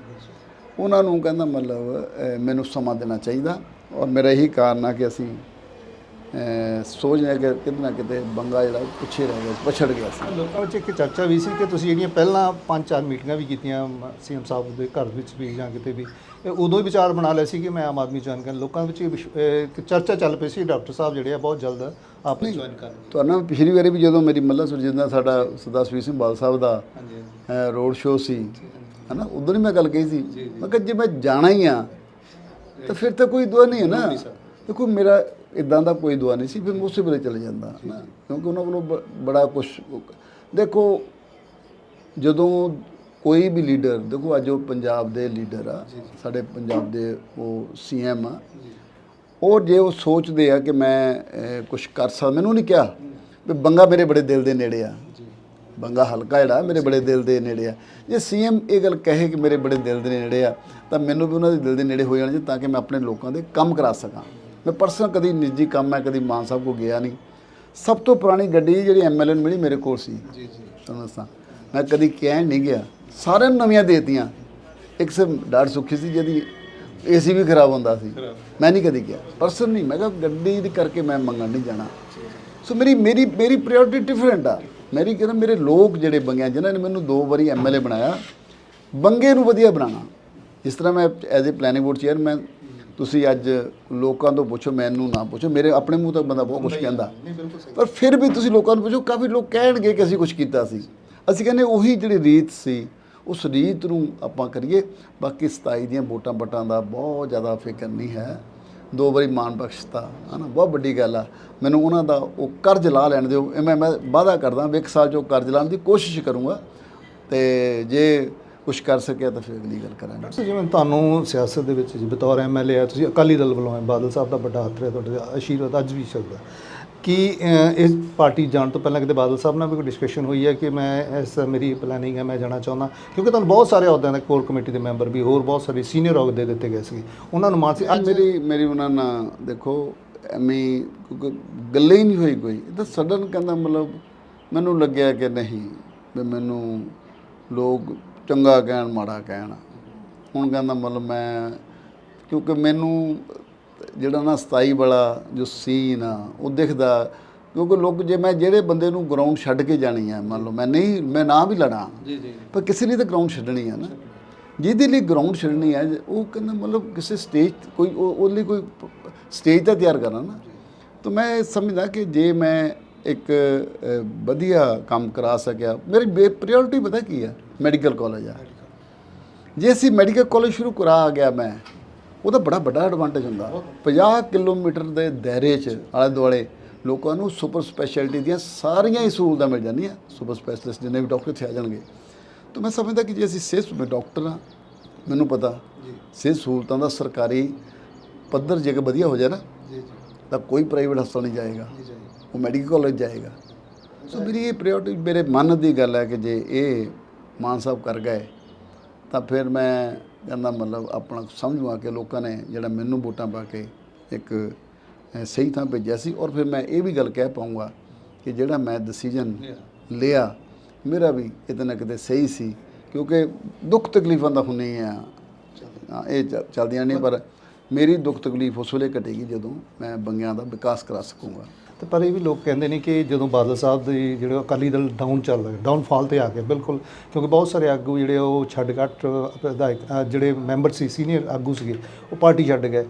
ਉਹਨਾਂ ਨੂੰ ਕਹਿੰਦਾ ਮਤਲਬ ਮੈਨੂੰ ਸਮਾਂ ਦੇਣਾ ਚਾਹੀਦਾ ਔਰ ਮੇਰਾ ਇਹੀ ਕਾਰਨ ਆ ਕਿ ਅਸੀਂ ਅਹ, ਸੋਚਦੇ ਹਾਂ ਕਿ ਕਿਤੇ ਨਾ ਕਿਤੇ ਬੰਗਾ ਜਿਹੜਾ ਪਿੱਛੇ ਰਹਿ ਗਿਆ ਪਛੜ ਗਿਆ ਸੀ। ਲੋਕਾਂ ਵਿੱਚ ਇੱਕ ਚਰਚਾ ਵੀ ਸੀ ਕਿ ਤੁਸੀਂ ਜਿਹੜੀਆਂ ਪਹਿਲਾਂ ਪੰਜ ਚਾਰ ਮੀਟਿੰਗਾਂ ਵੀ ਕੀਤੀਆਂ ਸੀਐਮ ਸਾਹਿਬ ਦੇ ਘਰ ਵਿੱਚ ਵੀ ਜਾਂ ਕਿਤੇ ਵੀ ਇਹ ਉਦੋਂ ਹੀ ਵਿਚਾਰ ਬਣਾ ਲਿਆ ਸੀ ਕਿ ਮੈਂ ਆਮ ਆਦਮੀ ਜੁਆਇਨ ਕਰਨ ਲੋਕਾਂ ਵਿੱਚ ਇੱਕ ਚਰਚਾ ਚੱਲ ਪਈ ਸੀ ਡਾਕਟਰ ਸਾਹਿਬ ਜਿਹੜੇ ਆ ਬਹੁਤ ਜਲਦ ਆਪ ਜੁਆਇਨ ਕਰਨਗੇ ਤੁਹਾਨੂੰ ਪਿਛਲੀ ਵਾਰੀ ਵੀ ਜਦੋਂ ਮੇਰੀ ਮੱਲਾ ਸੁਰਜੀਤ ਨਾਲ ਸਾਡਾ ਸਰਦਾਰ ਸੁਖਬੀਰ ਸਿੰਘ ਬਾਦਲ ਸਾਹਿਬ ਦਾ ਹਾਂਜੀ ਰੋਡ ਸ਼ੋਅ ਸੀ ਹਨਾ ਉਦੋਂ ਹੀ ਮੈਂ ਗੱਲ ਕਹੀ ਸੀ ਮੈਂ ਕਿਹਾ ਜੇ ਮੈਂ ਜਾਣਾ ਹੀ ਆ ਤਾਂ ਫਿਰ ਤਾਂ ਕੋਈ ਦੁਆ ਨਹੀਂ ਹੈ ਨਾ। ਦੇਖੋ ਮੇਰਾ ਇਦਾਂ ਦਾ ਕੋਈ ਦੁਆ ਨਹੀਂ ਸੀ ਫਿਰ ਮੈਂ ਉਸੇ ਵੇਲੇ ਚਲੇ ਜਾਂਦਾ ਨਾ ਕਿਉਂਕਿ ਉਹਨਾਂ ਕੋਲੋਂ ਬੜਾ ਕੁਝ ਦੇਖੋ ਜਦੋਂ ਕੋਈ ਵੀ ਲੀਡਰ ਦੇਖੋ ਅੱਜ ਉਹ ਪੰਜਾਬ ਦੇ ਲੀਡਰ ਆ ਸਾਡੇ ਪੰਜਾਬ ਦੇ ਉਹ ਸੀਐਮ ਆ। ਉਹ ਜੇ ਉਹ ਸੋਚਦੇ ਆ ਕਿ ਮੈਂ ਕੁਝ ਕਰ ਸਕਦਾ ਮੈਨੂੰ ਨਹੀਂ ਕਿਹਾ ਵੀ ਬੰਗਾ ਮੇਰੇ ਬੜੇ ਦਿਲ ਦੇ ਨੇੜੇ ਆ। ਬੰਗਾ ਹਲਕਾ ਜਿਹੜਾ ਮੇਰੇ ਬੜੇ ਦਿਲ ਦੇ ਨੇੜੇ ਆ। ਜੇ ਸੀਐਮ ਇਹ ਗੱਲ ਕਹੇ ਕਿ ਮੇਰੇ ਬੜੇ ਦਿਲ ਦੇ ਨੇੜੇ ਆ ਤਾਂ ਮੈਨੂੰ ਵੀ ਉਹਨਾਂ ਦੇ ਦਿਲ ਦੇ ਨੇੜੇ ਹੋ ਜਾਣਾ ਜੀ ਤਾਂ ਕਿ ਮੈਂ ਆਪਣੇ ਲੋਕਾਂ ਦੇ ਕੰਮ ਕਰਾ ਸਕਾਂ। ਮੈਂ ਪਰਸਨਲ ਕਦੀ ਨਿੱਜੀ ਕੰਮ ਮੈਂ ਕਦੀ ਮਾਨ ਸਾਹਿਬ ਕੋ ਗਿਆ ਨਹੀਂ। ਸਭ ਤੋਂ ਪੁਰਾਣੀ ਗੱਡੀ ਜਿਹੜੀ ਐਮਐਲਏ ਨੂੰ ਮਿਲੀ ਮੇਰੇ ਕੋਲ ਸੀ। ਜੀ ਜੀ। ਤੁਹਾਨੂੰ ਦੱਸਾਂ। ਮੈਂ ਕਦੀ ਕਹਿਣ ਨਹੀਂ ਗਿਆ। ਸਾਰਿਆਂ ਨੂੰ ਨਵੀਆਂ ਦੇਤੀਆਂ। ਇੱਕ ਸੇ ਡਾੜ ਸੁੱਖੀ ਸੀ ਜਿਹਦੀ ਏਸੀ ਵੀ ਖਰਾਬ ਹੁੰਦਾ ਸੀ। ਮੈਂ ਨਹੀਂ ਕਦੀ ਕਿਹਾ। ਪਰਸਨ ਨਹੀਂ ਮੈਂ ਕਿਹਾ ਗੱਡੀ ਦੀ ਕਰਕੇ ਮੈਂ ਮੰਗਣ ਨਹੀਂ ਜਾਣਾ। ਸੋ ਮੇਰੀ ਮੇਰੀ ਮੇਰੀ ਪ੍ਰਾਇੋਰਟੀ ਡਿਫਰੈਂਟ ਆ। ਮੇਰੀ ਕਹਿੰਦਾ ਮੇਰੇ ਲੋਕ ਜਿਹੜੇ ਬੰਗਿਆ ਜਿਨ੍ਹਾਂ ਨੇ ਮੈਨੂੰ ਦੋ ਵਾਰੀ ਐਮਐਲਏ ਬਣਾਇਆ ਬੰਗੇ ਨੂੰ ਵਧੀਆ ਬਣਾਉਣਾ। ਜਿਸ ਤਰ੍ਹਾਂ ਮੈਂ as a planning board chairman ਤੁਸੀਂ ਅੱਜ ਲੋਕਾਂ ਤੋਂ ਪੁੱਛੋ ਮੈਨੂੰ ਨਾ ਪੁੱਛੋ। ਮੇਰੇ ਆਪਣੇ ਮੂੰਹ ਤੋਂ ਬੰਦਾ ਬਹੁਤ ਕੁਝ ਕਹਿੰਦਾ। ਨਹੀਂ ਬਿਲਕੁਲ ਸਹੀ। ਪਰ ਫਿਰ ਵੀ ਤੁਸੀਂ ਲੋਕਾਂ ਨੂੰ ਪੁੱਛੋ ਕਾਫੀ ਲੋਕ ਕਹਿਣਗੇ ਕਿ ਅਸੀਂ ਕੁਝ ਕੀਤਾ ਸੀ। ਅਸੀਂ ਕਹਿੰਦੇ ਉਹੀ ਜਿਹੜੀ ਰੀਤ ਸੀ ਉਸ ਰੀਤ ਨੂੰ ਆਪਾਂ ਕਰੀਏ। ਬਾਕੀ 27 ਦੀਆਂ ਵੋਟਾਂ ਵਟਾਂ ਦਾ ਬਹੁਤ ਜ਼ਿਆਦਾ ਫਿਕਰ ਨਹੀਂ ਹੈ। ਦੋ ਵਾਰੀ ਮਾਨ ਬਖਸ਼ਤਾ ਹਨਾ ਬਹੁਤ ਵੱਡੀ ਗੱਲ ਆ। ਮੈਨੂੰ ਉਹਨਾਂ ਦਾ ਉਹ ਕਰਜ਼ ਲਾ ਲੈਣ ਦਿਓ। ਇਹ ਮੈਂ ਮੈਂ ਵਾਅਦਾ ਕਰਦਾ ਵੀ ਇੱਕ ਸਾਲ 'ਚ ਉਹ ਕਰਜ਼ ਲਾਉਣ ਦੀ ਕੋਸ਼ਿਸ਼ ਕਰੂੰਗਾ। ਤੇ ਜੇ ਕੁਝ ਕਰ ਸਕਿਆ ਤਾਂ ਫਿਰ ਅਗਲੀ ਗੱਲ ਕਰਾਂਗੇ। ਡਾਕਟਰ ਜਿਵੇਂ ਤੁਹਾਨੂੰ ਸਿਆਸਤ ਦੇ ਵਿੱਚ ਜੀ ਬਤੌਰ ਐਮਐਲਏ ਆ, ਤੁਸੀਂ ਅਕਾਲੀ ਦਲ ਵੱਲੋਂ ਹੈ ਬਾਦਲ ਸਾਹਿਬ ਦਾ ਵੱਡਾ ਹੱਥ ਰਿਹਾ ਤੁਹਾਡੇ ਆਸ਼ੀਰਵਾਦ ਅੱਜ ਵੀ ਚੱਲਦਾ। ਕਿ ਇਸ ਪਾਰਟੀ ਜਾਣ ਤੋਂ ਪਹਿਲਾਂ ਕਿਤੇ ਬਾਦਲ ਸਾਹਿਬ ਨਾਲ ਵੀ ਕੋਈ ਡਿਸਕਸ਼ਨ ਹੋਈ ਹੈ ਕਿ ਮੈਂ ਇਸ ਮੇਰੀ ਪਲੈਨਿੰਗ ਹੈ, ਮੈਂ ਜਾਣਾ ਚਾਹੁੰਦਾ? ਕਿਉਂਕਿ ਤੁਹਾਨੂੰ ਬਹੁਤ ਸਾਰੇ ਅਹੁਦਿਆਂ ਦੇ ਕੋਰ ਕਮੇਟੀ ਦੇ ਮੈਂਬਰ ਵੀ, ਹੋਰ ਬਹੁਤ ਸਾਰੇ ਸੀਨੀਅਰ ਅਹੁਦੇ ਦਿੱਤੇ ਗਏ ਸੀ ਉਹਨਾਂ ਨੂੰ ਮਾਨ ਸੀ ਅੱਜ ਮੇਰੀ ਮੇਰੀ ਉਹਨਾਂ ਨਾਲ ਦੇਖੋ, ਐਵੇਂ ਗੱਲੇ ਹੀ ਨਹੀਂ ਹੋਈ ਕੋਈ। ਇਹ ਤਾਂ ਸਡਨ ਕਹਿੰਦਾ ਮਤਲਬ ਮੈਨੂੰ ਲੱਗਿਆ ਕਿ ਨਹੀਂ, ਵੀ ਮੈਨੂੰ ਲੋਕ ਚੰਗਾ ਕਹਿਣ ਮਾੜਾ ਕਹਿਣ। ਹੁਣ ਕਹਿੰਦਾ ਮਤਲਬ ਮੈਂ ਕਿਉਂਕਿ ਮੈਨੂੰ ਜਿਹੜਾ ਨਾ 27 ਵਾਲਾ ਜੋ ਸੀਨ ਆ ਉਹ ਦਿਖਦਾ। ਕਿਉਂਕਿ ਲੋਕ ਜੇ ਮੈਂ ਜਿਹੜੇ ਬੰਦੇ ਨੂੰ ਗਰਾਊਂਡ ਛੱਡ ਕੇ ਜਾਣੀ ਆ ਮੰਨ ਲਓ ਮੈਂ ਨਹੀਂ ਮੈਂ ਨਾ ਵੀ ਲੜਾਂ। ਜੀ ਜੀ। ਪਰ ਕਿਸੇ ਲਈ ਤਾਂ ਗਰਾਊਂਡ ਛੱਡਣੀ ਆ ਨਾ। ਜਿਹਦੇ ਲਈ ਗਰਾਊਂਡ ਛੱਡਣੀ ਆ ਉਹ ਕਹਿੰਦਾ ਮਤਲਬ ਕਿਸੇ ਸਟੇਜ ਕੋਈ ਉਹ ਉਹਦੇ ਲਈ ਕੋਈ ਸਟੇਜ ਤਾਂ ਤਿਆਰ ਕਰਨਾ ਨਾ। ਤਾਂ ਮੈਂ ਸਮਝਦਾ ਕਿ ਜੇ ਮੈਂ ਇੱਕ ਵਧੀਆ ਕੰਮ ਕਰਾ ਸਕਿਆ ਮੇਰੀ ਪ੍ਰਾਇੋਰਟੀ ਪਤਾ ਕੀ ਆ? ਮੈਡੀਕਲ ਕਾਲਜ ਆ। ਜੇ ਅਸੀਂ ਮੈਡੀਕਲ ਕਾਲਜ ਸ਼ੁਰੂ ਕਰਾ ਗਿਆ ਮੈਂ ਉਹਦਾ ਬੜਾ ਵੱਡਾ ਐਡਵਾਂਟੇਜ ਹੁੰਦਾ। 50 ਕਿਲੋਮੀਟਰ ਦੇ ਦਾਇਰੇ 'ਚ ਆਲੇ ਦੁਆਲੇ ਲੋਕਾਂ ਨੂੰ ਸੁਪਰ ਸਪੈਸ਼ਲਿਟੀ ਦੀਆਂ ਸਾਰੀਆਂ ਹੀ ਸਹੂਲਤਾਂ ਮਿਲ ਜਾਂਦੀਆਂ। ਸੁਪਰ ਸਪੈਸ਼ਲਿਸਟ ਜਿੰਨੇ ਵੀ ਡਾਕਟਰ ਇੱਥੇ ਆ ਜਾਣਗੇ। ਤਾਂ ਮੈਂ ਸਮਝਦਾ ਕਿ ਜੇ ਅਸੀਂ ਸਿਹਤ ਮੈਂ ਡਾਕਟਰ ਹਾਂ ਮੈਨੂੰ ਪਤਾ ਸਿਹਤ ਸਹੂਲਤਾਂ ਦਾ ਸਰਕਾਰੀ ਪੱਧਰ ਜੇ ਵਧੀਆ ਹੋ ਜਾਏ ਨਾ ਤਾਂ ਕੋਈ ਪ੍ਰਾਈਵੇਟ ਹਸਪਤਾਲ ਨਹੀਂ ਜਾਏਗਾ। ਉਹ ਮੈਡੀਕਲ ਕਾਲਜ ਜਾਏਗਾ। ਸੋ ਮੇਰੀ ਇਹ ਪ੍ਰਾਇੋਰਟੀ ਮੇਰੇ ਮਨ ਦੀ ਗੱਲ ਹੈ ਕਿ ਜੇ ਇਹ ਮਾਨ ਸਾਹਿਬ ਕਰ ਗਏ ਤਾਂ ਫਿਰ ਮੈਂ ਕਹਿੰਦਾ ਮਤਲਬ ਆਪਣਾ ਸਮਝਵਾ ਕੇ ਲੋਕਾਂ ਨੇ ਜਿਹੜਾ ਮੈਨੂੰ ਵੋਟਾਂ ਪਾ ਕੇ ਇੱਕ ਸਹੀ ਥਾਂ ਭੇਜਿਆ ਸੀ ਔਰ ਫਿਰ ਮੈਂ ਇਹ ਵੀ ਗੱਲ ਕਹਿ ਪਾਉਂਗਾ ਕਿ ਜਿਹੜਾ ਮੈਂ ਡਿਸੀਜਨ ਲਿਆ। ਮੇਰਾ ਵੀ ਕਿਤੇ ਨਾ ਕਿਤੇ ਸਹੀ ਸੀ ਕਿਉਂਕਿ ਦੁੱਖ ਤਕਲੀਫਾਂ ਦਾ ਹੁੰਨੇ ਆ। ਇਹ ਚੱਲਦੀਆਂ ਨਹੀਂ ਪਰ ਮੇਰੀ ਦੁੱਖ ਤਕਲੀਫ ਉਸ ਵੇਲੇ ਘਟੇਗੀ ਜਦੋਂ ਮੈਂ ਬੰਗਿਆਂ ਦਾ ਵਿਕਾਸ ਕਰਾ ਸਕੂੰਗਾ। ਤੇ ਪਰ ਇਹ ਵੀ ਲੋਕ ਕਹਿੰਦੇ ਨੇ ਕਿ ਜਦੋਂ ਬਾਦਲ ਸਾਹਿਬ ਦੇ ਜਿਹੜੇ ਅਕਾਲੀ ਦਲ ਡਾਊਨ ਚੱਲ ਰਿਹਾ ਡਾਊਨਫਾਲ ਤੇ ਆ ਗਿਆ ਬਿਲਕੁਲ, ਕਿਉਂਕਿ ਬਹੁਤ ਸਾਰੇ ਆਗੂ ਜਿਹੜੇ ਉਹ ਛੱਡ ਘੱਟ ਵਿਧਾਇਕ ਜਿਹੜੇ ਮੈਂਬਰ ਸੀ ਸੀਨੀਅਰ ਆਗੂ ਸੀਗੇ, ਉਹ ਪਾਰਟੀ ਛੱਡ ਗਏ।